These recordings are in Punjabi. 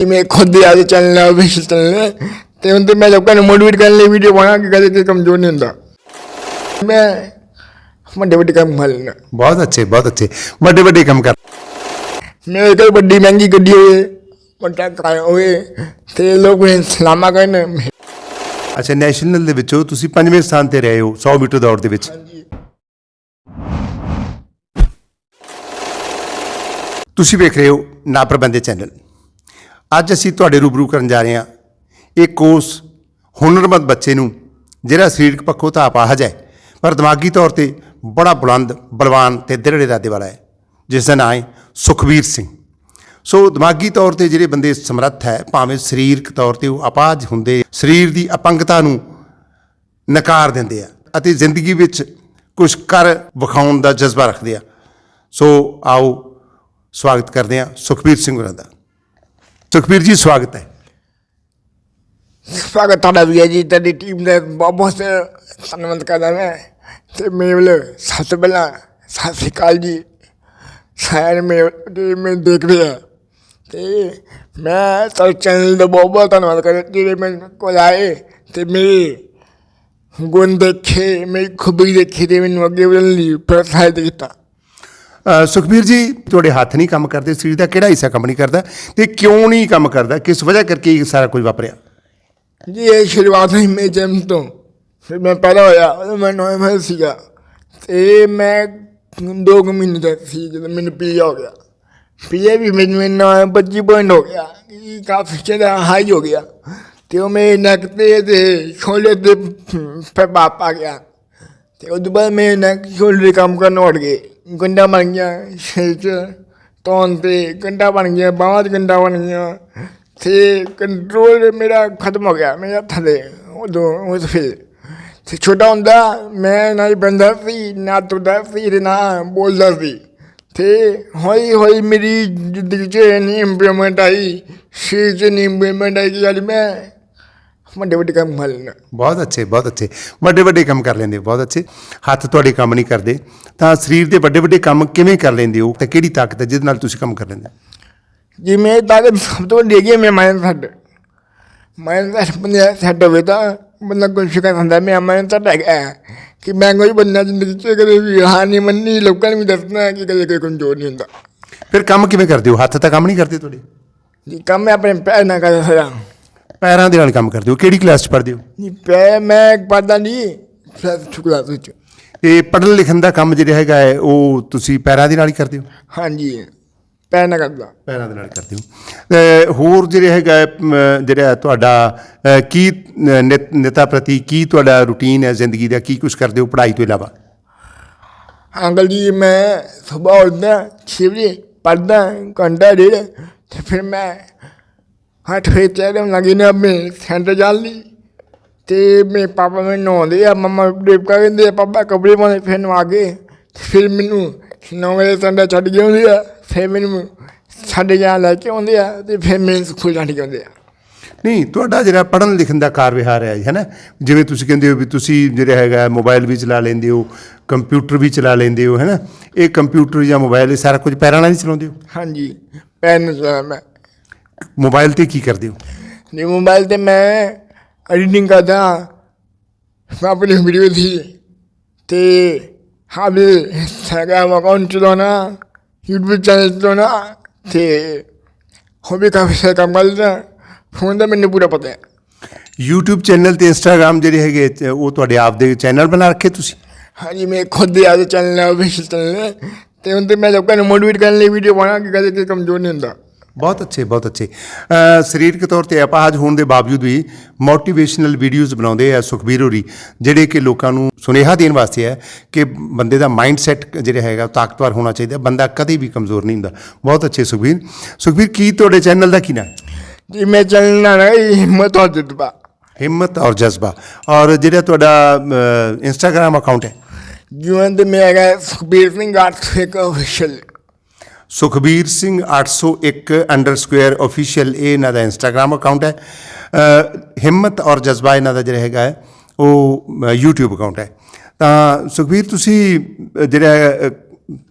मैं खुद ही आज चलना ऑफिशियल चलना ਤੇ ਹੁਣ ਤੇ ਮੈਂ ਲੋਕਾਂ ਨੂੰ ਮੋਟੀਵੇਟ ਕਰਨ ਲਈ ਵੀਡੀਓ ਬਣਾ ਕੇ ਕਦੇ ਕਿ ਕਮਜ਼ੋਰ ਨਹੀਂ ਹੁੰਦਾ ਮੈਂ ਵੱਡੇ ਵੱਡੇ ਕੰਮ ਕਰ ਲੈਣਾ ਬਹੁਤ ਅੱਛੇ ਬਹੁਤ ਅੱਛੇ ਵੱਡੇ ਵੱਡੇ ਕੰਮ ਕਰ ਮੇਰੇ ਕੋਲ ਵੱਡੀ ਮਹਿੰਗੀ ਗੱਡੀ ਹੋਵੇ ਵੱਡਾ ਕਾਰ ਹੋਵੇ ਤੇ ਲੋਕ ਮੈਨੂੰ ਸਲਾਮਾ ਕਰਨ ਅੱਛਾ ਨੈਸ਼ਨਲ ਦੇ ਵਿੱਚੋਂ ਤੁਸੀਂ ਪੰਜਵੇਂ ਸਥਾਨ ਤੇ ਰਹੇ ਹੋ 100 ਮੀਟਰ ਦੌੜ ਦੇ ਵਿੱਚ ਤੁਸੀਂ ਵੇਖ ਰਹੇ ਹੋ ਨਾ ਪ੍ਰਬੰਧੇ ਚੈਨਲ ਅੱਜ ਅਸੀਂ ਤੁਹਾਡੇ ਰੂਬਰੂ ਕਰਨ ਜਾ ਰਹੇ ਹਾਂ। ਇਹ ਉਸ ਹੁਨਰਮੰਦ ਬੱਚੇ ਨੂੰ, ਜਿਹੜਾ ਸਰੀਰਕ ਪੱਖੋਂ ਤਾਂ ਅਪਾਹਜ ਹੈ, ਪਰ ਦਿਮਾਗੀ ਤੌਰ ਤੇ ਬੜਾ ਬੁਲੰਦ, ਬਲਵਾਨ ਤੇ ਦ੍ਰਿੜ ਇਰਾਦੇ ਵਾਲਾ ਹੈ, ਜਿਸ ਦਾ ਨਾਮ ਹੈ ਸੁਖਵੀਰ ਸਿੰਘ। ਸੋ ਦਿਮਾਗੀ ਤੌਰ ਤੇ ਜਿਹੜੇ ਬੰਦੇ ਸਮਰੱਥ ਹੈ, ਭਾਵੇਂ ਸਰੀਰਕ ਤੌਰ ਤੇ ਉਹ ਅਪਾਹਜ ਹੁੰਦੇ, ਸਰੀਰ ਦੀ ਅਪੰਗਤਾ ਨੂੰ ਨਕਾਰ ਦਿੰਦੇ ਆ ਅਤੇ ਜ਼ਿੰਦਗੀ ਵਿੱਚ ਕੁਝ ਕਰ ਵਿਖਾਉਣ ਦਾ ਜਜ਼ਬਾ ਰੱਖਦੇ ਆ। ਸੋ ਆਓ ਸਵਾਗਤ ਕਰਦੇ ਆ ਸੁਖਬੀਰ ਸਿੰਘ ਹੋਰਾਂ ਦਾ। ਸੁਖਬੀਰ ਜੀ, ਸਵਾਗਤ ਹੈ। ਸਵਾਗਤ ਤੁਹਾਡਾ ਵੀ ਹੈ ਜੀ, ਤੁਹਾਡੀ ਟੀਮ ਦਾ ਬਹੁਤ ਬਹੁਤ ਧੰਨਵਾਦ ਕਰਦਾ ਮੈਂ। ਤੇ ਮੇਰੇ ਵੱਲ ਸਭ ਤੋਂ ਪਹਿਲਾਂ ਸਤਿ ਸ਼੍ਰੀ ਅਕਾਲ ਜੀ। ਸਾਰੇ ਮੇਰੇ ਟੀਮ ਦੇਖ ਰਿਹਾ ਆ ਤੇ ਮੈਂ ਤੁਹਾਡੇ ਚੈਨਲ ਦਾ ਬਹੁਤ ਬਹੁਤ ਧੰਨਵਾਦ ਕਰਦਾ, ਜਿਹੜੇ ਮੇਰੇ ਕੋਲ ਆਏ ਤੇ ਮੇਰੇ ਗੁਣ ਦੇਖੇ, ਮੇਰੀ ਖੂਬੀ ਦੇਖੀ ਤੇ ਮੈਨੂੰ ਅੱਗੇ ਵਧਣ ਲਈ ਪ੍ਰੋਤਸਾਹਿਤ ਕੀਤਾ। ਸੁਖਬੀਰ ਜੀ, ਤੁਹਾਡੇ ਹੱਥ ਨਹੀਂ ਕੰਮ ਕਰਦੇ, ਸਰੀਰ ਦਾ ਕਿਹੜਾ ਹਿੱਸਾ ਕੰਮ ਨਹੀਂ ਕਰਦਾ ਤੇ ਕਿਉਂ ਨਹੀਂ ਕੰਮ ਕਰਦਾ? ਕਿਸ ਵਜ੍ਹਾ ਕਰਕੇ ਇਹ ਸਾਰਾ ਕੁਝ ਵਾਪਰਿਆ? ਜੀ, ਇਹ ਸ਼ੁਰੂਆਤ ਹੋਈ ਮੇਰੇ ਜਨਮ ਤੋਂ। ਫਿਰ ਮੈਂ ਪਹਿਲਾਂ ਹੋਇਆ, ਉਦੋਂ ਮੈਂ ਨੌਵੇਂ ਮਹੀਨੇ ਸੀਗਾ। ਤੇ ਮੈਂ ਦੋ ਕੁ ਮਹੀਨੇ ਦਾ ਸੀ, ਜਦੋਂ ਮੈਨੂੰ ਪੀਆ ਹੋ ਗਿਆ। ਪੀਆ ਵੀ ਮੈਨੂੰ ਇੰਨਾ 25 ਪੁਆਇੰਟ ਹੋ ਗਿਆ ਇਹ ਕਾਫੀ ਜ਼ਿਆਦਾ ਹਾਈ ਹੋ ਗਿਆ। ਤੇ ਉਹ ਮੇਰੇ ਨੱਕ ਤੇ ਤੇ ਛੋਲੇ ਤੇ ਫਿਰ ਬਾਪ ਆ ਗਿਆ। ਤੇ ਉਦੋਂ ਬਾਅਦ ਮੇਰੇ ਨੱਕ ਛੋਲੇ ਕੰਮ ਕਰਨ ਉੱਠ ਗਏ। ਗੰਡਾ ਬਣ ਗਿਆ, ਸਿਰ 'ਚ ਤੌਣ ਤੇ ਗੰਡਾ ਬਣ ਗਿਆ ਬਾਹਾਂ 'ਚ ਗੰਡਾ ਬਣ ਗਿਆ। ਤੇ ਕੰਟਰੋਲ ਮੇਰਾ ਖਤਮ ਹੋ ਗਿਆ, ਮੇਰੇ ਹੱਥਾਂ ਦੇ। ਉਦੋਂ, ਉਸ ਫਿਰ ਤੇ ਛੋਟਾ ਹੁੰਦਾ, ਮੈਂ ਨਾ ਹੀ ਬੰਦਾ ਸੀ, ਨਾ ਤੁਰਦਾ ਸੀ ਤੇ ਨਾ ਬੋਲਦਾ ਸੀ। ਤੇ ਹੋਈ ਹੌਲੀ ਮੇਰੀ ਜ਼ਿੰਦਗੀ 'ਚ ਨਹੀਂ ਇੰਪਰੂਵਮੈਂਟ ਆਈ, ਸ਼ੀਰ 'ਚ ਨਹੀਂ ਇੰਪਰੂਵਮੈਂਟ ਆਈ ਕਿ ਯਾਰ ਮੈਂ ਵੱਡੇ ਵੱਡੇ ਕੰਮ ਕਰ ਲੈਣਾ ਬਹੁਤ ਅੱਛੇ ਬਹੁਤ ਅੱਛੇ। ਵੱਡੇ ਵੱਡੇ ਕੰਮ ਕਰ ਲੈਂਦੇ ਹੋ ਬਹੁਤ ਅੱਛੇ। ਹੱਥ ਤੁਹਾਡੇ ਕੰਮ ਨਹੀਂ ਕਰਦੇ ਤਾਂ ਸਰੀਰ ਦੇ ਵੱਡੇ ਵੱਡੇ ਕੰਮ ਕਿਵੇਂ ਕਰ ਲੈਂਦੇ ਹੋ? ਤੇ ਕਿਹੜੀ ਤਾਕਤ ਹੈ ਜਿਹਦੇ ਨਾਲ ਤੁਸੀਂ ਕੰਮ ਕਰ ਲੈਂਦੇ ਹੋ? ਜਿਵੇਂ ਤਾਕਤ ਸਭ ਤੋਂ ਵੱਡੀ ਹੈਗੀ ਹੈ ਮੈਂ ਮਾਇੰਡ ਸੈੱਟ ਮਾਇੰਡ ਸੈੱਟ ਬੰਦੇ ਸੈੱਟ ਹੋਵੇ ਤਾਂ ਬੰਦਾ ਕੁਝ ਕਰ ਹੁੰਦਾ ਮੈਂ ਮਾਇੰਡ ਸੈੱਟ ਹੈਗਾ। ਹੈ ਕਿ ਮੈਂ ਕੋਈ ਬੰਦਾ ਜ਼ਿੰਦਗੀ 'ਚ ਕਦੇ ਵੀ ਹਾਰ ਨਹੀਂ ਮੰਨੀ ਲੋਕਾਂ ਨੂੰ ਵੀ ਦੱਸਣਾ ਕਿ ਕਦੇ ਕੋਈ ਕਮਜ਼ੋਰ ਨਹੀਂ ਹੁੰਦਾ। ਫਿਰ ਕੰਮ ਕਿਵੇਂ ਕਰਦੇ ਹੋ? ਹੱਥ ਤਾਂ ਕੰਮ ਨਹੀਂ ਕਰਦੇ ਤੁਹਾਡੇ? ਜੀ ਕੰਮ ਮੈਂ ਆਪਣੇ ਪੈਰ ਨਾਲ ਕਰ ਸਕਦਾ ਪੈਰਾਂ ਦੇ ਨਾਲ ਕੰਮ ਕਰਦੇ ਹੋ ਕਿਹੜੀ ਕਲਾਸ 'ਚ ਪੜ੍ਹਦੇ ਹੋ? ਨਹੀਂ ਪੈਰ ਮੈਂ ਪੜਦਾ ਨਹੀਂ ਫਿਰ ਚੁਕਲਾ ਵਿੱਚ। ਤੇ ਪੜ੍ਹਨ ਲਿਖਣ ਦਾ ਕੰਮ ਜਿਹੜਾ ਹੈਗਾ ਹੈ ਉਹ ਤੁਸੀਂ ਪੈਰਾਂ ਦੇ ਨਾਲ ਹੀ ਕਰਦੇ ਹੋ? ਹਾਂਜੀ ਪੈਰ ਨਾਲ ਕਰਦਾ। ਪੈਰਾਂ ਦੇ ਨਾਲ ਕਰਦੇ ਹੋ। ਤੇ ਹੋਰ ਜਿਹੜਾ ਹੈਗਾ ਹੈ, ਜਿਹੜਾ ਤੁਹਾਡਾ ਅ, ਕੀ ਨਿਤਾ ਪ੍ਰਤੀ ਕੀ ਤੁਹਾਡਾ ਰੂਟੀਨ ਹੈ ਜ਼ਿੰਦਗੀ ਦਾ ਕੀ ਕੁਝ ਕਰਦੇ ਹੋ ਪੜ੍ਹਾਈ ਤੋਂ ਇਲਾਵਾ? ਅੰਕਲ ਜੀ ਮੈਂ ਸਵੇਰ ਉੱਠਦਾ ਛੇ ਵਜੇ ਪੜਦਾ ਘੰਟਾ ਡੇਢ ਤੇ ਫਿਰ ਮੈਂ ਵਜੇ ਚਾਹਦੇ ਲੱਗੀ ਨੇ ਆਪਣੇ ਸੈਂਟਰ ਜਾਣ ਲਈ ਤੇ ਮੇਰੇ ਪਾਪਾ ਮੈਨੂੰ ਨਹਾਉਂਦੇ ਆ ਮਮਾ ਡੇਪ ਕਹਿੰਦੇ ਆ ਪਾਪਾ ਕੱਪੜੇ ਪਾਉਂਦੇ ਫਿਰ ਮੈਨੂੰ ਨੌ ਵਜੇ ਸੈਂਟਰ ਛੱਡ ਕੇ ਆਉਂਦੇ ਆ ਫਿਰ ਮੈਨੂੰ ਸਾਡੇ ਜਾਂ ਲੈ ਕੇ ਆਉਂਦੇ ਆ ਤੇ ਫਿਰ ਮੈਨੂੰ ਸਕੂਲ ਛੱਡ ਕੇ ਆਉਂਦੇ ਆ। ਨਹੀਂ ਤੁਹਾਡਾ ਜਿਹੜਾ ਪੜ੍ਹਨ ਲਿਖਣ ਦਾ ਕਾਰ ਵਿਹਾਰ ਹੈ ਹੈ ਨਾ? ਜਿਵੇਂ ਤੁਸੀਂ ਕਹਿੰਦੇ ਹੋ ਵੀ ਤੁਸੀਂ ਜਿਹੜਾ ਹੈਗਾ ਮੋਬਾਈਲ ਵੀ ਚਲਾ ਲੈਂਦੇ ਹੋ ਕੰਪਿਊਟਰ ਵੀ ਚਲਾ ਲੈਂਦੇ ਹੋ ਹੈ ਨਾ? ਇਹ ਕੰਪਿਊਟਰ ਜਾਂ ਮੋਬਾਈਲ ਇਹ ਸਾਰਾ ਕੁਝ ਪੈਰਾਂ ਨਾਲ ਹੀ ਚਲਾਉਂਦੇ ਹੋ? ਹਾਂਜੀ ਪੈਨ ਨੂੰ ਚਲਾਇਆ ਮੈਂ। ਮੋਬਾਈਲ ਤੇ ਕੀ ਕਰਦੇ ਹੋ? ਨਹੀਂ ਮੋਬਾਈਲ ਤੇ ਮੈਂ ਐਡੀਟਿੰਗ ਕਰਦਾ ਮੈਂ ਆਪਣੀ ਵੀਡੀਓ ਦੀ ਤੇ ਹਾਂ ਵੀ ਇੰਸਟਾਗ੍ਰਾਮ ਅਕਾਊਂਟ ਚਲਾਉਣਾ YouTube ਚੈਨਲ ਚਲਾਉਣਾ ਤੇ ਹੋਰ ਵੀ ਕਾਫੀ ਸਾਰੇ ਕੰਮ ਕਰਦਾ ਫੋਨ ਦਾ ਮੈਨੂੰ ਪੂਰਾ ਪਤਾ ਹੈ। YouTube ਚੈਨਲ ਤੇ Instagram ਜਿਹੜੇ ਹੈਗੇ ਉਹ ਤੁਹਾਡੇ ਆਪ ਦੇ ਚੈਨਲ ਬਣਾ ਰੱਖੇ ਤੁਸੀਂ? ਹਾਂਜੀ ਮੈਂ ਖੁਦ ਦੇ ਆਦੇ ਚੈਨਲ ਹੈ official ਚੈਨਲ ਹੈ ਤੇ ਤੇ ਮੈਂ ਲੋਕਾਂ ਨੂੰ ਮੋਟੀਵੇਟ ਕਰਨ ਲਈ ਵੀਡੀਓ ਬਣਾ ਕੇ ਕਦੇ ਕਿ ਕਮਜ਼ੋਰ ਨਹੀਂ ਹੁੰਦਾ। ਬਹੁਤ ਅੱਛੇ ਬਹੁਤ ਅੱਛੇ। ਸਰੀਰਕ ਤੌਰ ਤੇ ਅਪਾਹਜ ਹੋਣ ਦੇ ਬਾਵਜੂਦ ਵੀ ਮੋਟੀਵੇਸ਼ਨਲ ਵੀਡੀਓਜ਼ ਬਣਾਉਂਦੇ ਆ ਸੁਖਬੀਰ ਹੋਰੀ ਜਿਹੜੇ ਕਿ ਲੋਕਾਂ ਨੂੰ ਸੁਨੇਹਾ ਦੇਣ ਵਾਸਤੇ ਹੈ ਕਿ ਬੰਦੇ ਦਾ ਮਾਈਂਡ ਸੈਟ ਜਿਹੜਾ ਹੈਗਾ ਤਾਕਤਵਰ ਹੋਣਾ ਚਾਹੀਦਾ ਬੰਦਾ ਕਦੇ ਵੀ ਕਮਜ਼ੋਰ ਨਹੀਂ ਹੁੰਦਾ। ਬਹੁਤ ਅੱਛੇ ਸੁਖਬੀਰ। ਸੁਖਬੀਰ ਕੀ ਤੁਹਾਡੇ ਚੈਨਲ ਦਾ ਕੀ ਨਾਮ ਹੈ ਜੀ ਮੈਂ ਚੈਨਲ ਨਾਲ ਹੈ ਹਿੰਮਤ ਔਰ ਜਜ਼ਬਾ। ਹਿੰਮਤ ਔਰ ਜਜ਼ਬਾ। ਔਰ ਜਿਹੜਾ ਤੁਹਾਡਾ ਇੰਸਟਾਗ੍ਰam ਅਕਾਊਂਟ ਹੈ? ਜੀਵਨ ਦੇ ਮੈਂ ਹੈਗਾ ਸੁਖਬੀਰ ਸਿੰਘ ਆਰਟ ਇੱਕ official Sukhbir Singh 801 underscore official ਇਹ ਇਹਨਾਂ ਦਾ ਇੰਸਟਾਗ੍ਰam ਅਕਾਊਂਟ ਹੈ। ਹਿੰਮਤ ਔਰ ਜਜ਼ਬਾ ਇਹਨਾਂ ਦਾ ਜਿਹੜਾ ਹੈਗਾ ਹੈ ਉਹ ਅ, YouTube ਅਕਾਊਂਟ ਹੈ। ਤਾਂ ਸੁਖਬੀਰ ਤੁਸੀਂ ਜਿਹੜਾ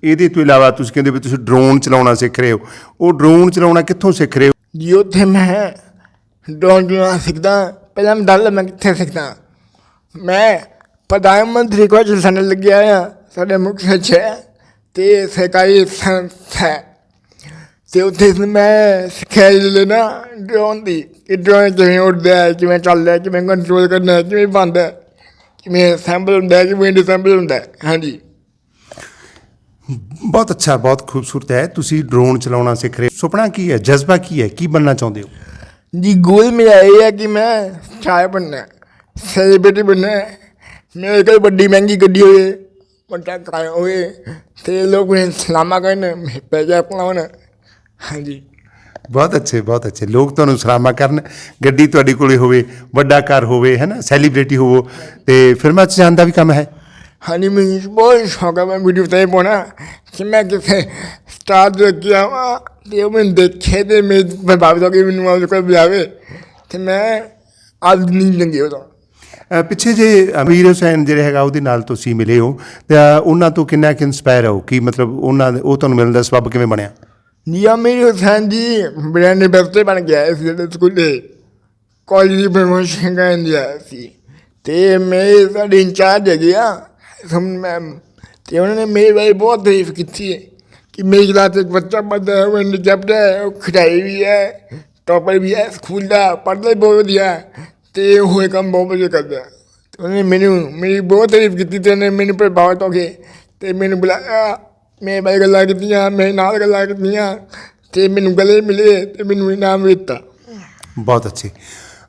ਇਹਦੇ ਤੋਂ ਇਲਾਵਾ ਤੁਸੀਂ ਕਹਿੰਦੇ ਵੀ ਤੁਸੀਂ ਡਰੋਨ ਚਲਾਉਣਾ ਸਿੱਖ ਰਹੇ ਹੋ। ਉਹ ਡਰੋਨ ਚਲਾਉਣਾ ਕਿੱਥੋਂ ਸਿੱਖ ਰਹੇ ਹੋ? ਜੀ ਉੱਥੇ ਮੈਂ ਡਰੋਨ ਚਲਾਉਣਾ ਸਿੱਖਦਾ। ਪਹਿਲਾਂ ਮੈਂ ਦੱਸ ਮੈਂ ਕਿੱਥੇ ਸਿੱਖਦਾ? ਮੈਂ ਪ੍ਰਧਾਨ ਮੰਤਰੀ ਕੋਲ ਸਨ ਲੱਗਿਆ ਆ। ਸਾਡੇ ਮੁੱਖ ਸੱਚ ਹੈ। ਤੇ ਸਰਕਾਰੀ ਸੰਸਥਾ ਹੈ ਤੇ ਉੱਥੇ ਮੈਂ ਸਿੱਖਿਆ ਲੈਣਾ ਡਰੋਨ ਦੀ ਕਿ ਡਰੋਨ ਕਿਵੇਂ ਉੱਡਦਾ ਹੈ ਕਿਵੇਂ ਚੱਲਦਾ ਹੈ ਕਿਵੇਂ ਕੰਟਰੋਲ ਕਰਨਾ ਹੈ ਕਿਵੇਂ ਬੰਦਾ ਹੈ ਕਿਵੇਂ ਸੈਂਪਲ ਹੁੰਦਾ ਹੈ ਕਿਵੇਂ ਡਿਸੈਂਬਲ ਹੁੰਦਾ ਹੈ। ਹਾਂਜੀ। ਬਹੁਤ ਅੱਛਾ ਬਹੁਤ ਖੂਬਸੂਰਤ ਹੈ। ਤੁਸੀਂ ਡਰੋਨ ਚਲਾਉਣਾ ਸਿੱਖ ਰਹੇ ਸੁਪਨਾ ਕੀ ਹੈ? ਜਜ਼ਬਾ ਕੀ ਹੈ? ਕੀ ਬਣਨਾ ਚਾਹੁੰਦੇ ਹੋ? ਜੀ ਗੋਲ ਮੇਰਾ ਇਹ ਹੈ ਕਿ ਮੈਂ ਚਾਹ ਬਣਨਾ ਸੈਲੀਬ੍ਰਿਟੀ ਬਣਨਾ। ਮੇਰੇ ਕੋਲ ਵੱਡੀ ਮਹਿੰਗੀ ਗੱਡੀ ਹੋਵੇ ਕਾਰ ਹੋਵੇ ਤੇ ਲੋਕ ਮੈਨੂੰ ਸਲਾਮਾ ਕਰਨ ਪੈਜਾ ਪਲਾਉਣ ਹਾਂਜੀ। ਬਹੁਤ ਅੱਛੇ ਬਹੁਤ ਅੱਛੇ। ਲੋਕ ਤੁਹਾਨੂੰ ਸਲਾਮਾ ਕਰਨ ਗੱਡੀ ਤੁਹਾਡੇ ਕੋਲੇ ਹੋਵੇ ਵੱਡਾ ਘਰ ਹੋਵੇ ਹੈ ਨਾ? ਸੈਲੀਬ੍ਰਿਟੀ ਹੋਵੋ ਤੇ ਫਿਲਮਾਂ 'ਚ ਜਾਣ ਦਾ ਵੀ ਕੰਮ ਹੈ। ਹਾਂਜੀ ਮੈਨੂੰ ਬਹੁਤ ਸ਼ੌਕ ਹੈ ਮੈਂ ਵੀਡੀਓ ਤੇ ਪਾਉਣਾ। ਕਿ ਮੈਂ ਕਿਸੇ ਸਟਾਰ ਦੇ ਅੱਗੇ ਆਵਾਂ ਤੇ ਉਹ ਮੈਨੂੰ ਦੇਖੇ ਤੇ ਮੈਂ ਪ੍ਰਭਾਵਿਤ ਹੋ ਕੇ ਮੈਨੂੰ ਉਹਦੇ ਕੋਲ ਬੁਲਾਵੇ। ਤੇ ਮੈਂ ਅੱਜ ਨਹੀਂ ਚੰਗੀ ਉਹਦਾ ਪਿੱਛੇ ਜੇ ਅਮੀਰ ਹੁਸੈਨ ਜਿਹੜੇ ਹੈਗਾ ਉਹਦੇ ਨਾਲ ਤੁਸੀਂ ਮਿਲੇ ਹੋ, ਤਾਂ ਉਹਨਾਂ ਤੋਂ ਕਿੰਨਾ ਕਿ ਇਨਸਪਾਇਰ ਹੋ? ਕਿ ਮਤਲਬ ਉਹਨਾਂ ਦੇ- ਉਹ ਤੁਹਾਨੂੰ ਮਿਲਣ ਦਾ ਸਬਬ ਕਿਵੇਂ ਬਣਿਆ? ਨੀਆ ਅਮੀਰ ਹੁਸੈਨ ਜੀ ਬ੍ਰਾਂਡ ਬਸਤੇ ਬਣ ਗਿਆ ਇਸ ਜਿਹੜੇ ਸਕੂਲੇ। ਕਾਲਜ ਦੀ ਪ੍ਰਮੋਸ਼ਨ ਕਰਨ ਦਿਆ ਸੀ। ਤੇ ਮੈਂ ਸਾਡੇ ਇੰਚਾਰਜ ਹੈਗੇ ਆ, ਸਮ, ਮੈਮ, ਤੇ ਉਹਨਾਂ ਨੇ ਮੇਰੇ ਬਾਰੇ ਬਹੁਤ ਤਾਰੀਫ ਕੀਤੀ ਹੈ ਕਿ ਮੇਰੀ ਕਲਾਸ 'ਚ ਇੱਕ ਬੱਚਾ ਪੜ੍ਹਦਾ ਹੈ ਉਹ ਜਬਦਾ ਹੈ ਉਹ ਖਿਡਾਰੀ ਵੀ ਹੈ ਟੌਪਰ ਵੀ ਹੈ, ਸਕੂਲ ਦਾ, ਪੜ੍ਹਦਾ ਵੀ ਬਹੁਤ ਵਧੀਆ ਤੇ ਉਹ ਇਹ ਕੰਮ ਬਹੁਤ ਵਧੀਆ ਕਰਦਾ। ਹੈ। ਤੇ ਉਹਨੇ ਮੈਨੂੰ ਮੇਰੀ ਬਹੁਤ ਤਾਰੀਫ ਕੀਤੀ ਤੇ ਉਹਨੇ ਮੈਨੂੰ ਪ੍ਰਭਾਵਿਤ ਹੋ ਕੇ ਤੇ ਮੈਨੂੰ ਬੁਲਾਇਆ। ਮੈਂ ਬਾਈ ਗੱਲਾਂ ਕੀਤੀਆਂ ਮੇਰੇ ਨਾਲ ਗੱਲਾਂ ਕੀਤੀਆਂ ਤੇ ਮੈਨੂੰ ਗਲੇ ਮਿਲੇ ਤੇ ਮੈਨੂੰ ਇਨਾਮ ਵੀ ਦਿੱਤਾ। ਬਹੁਤ ਅੱਛੇ।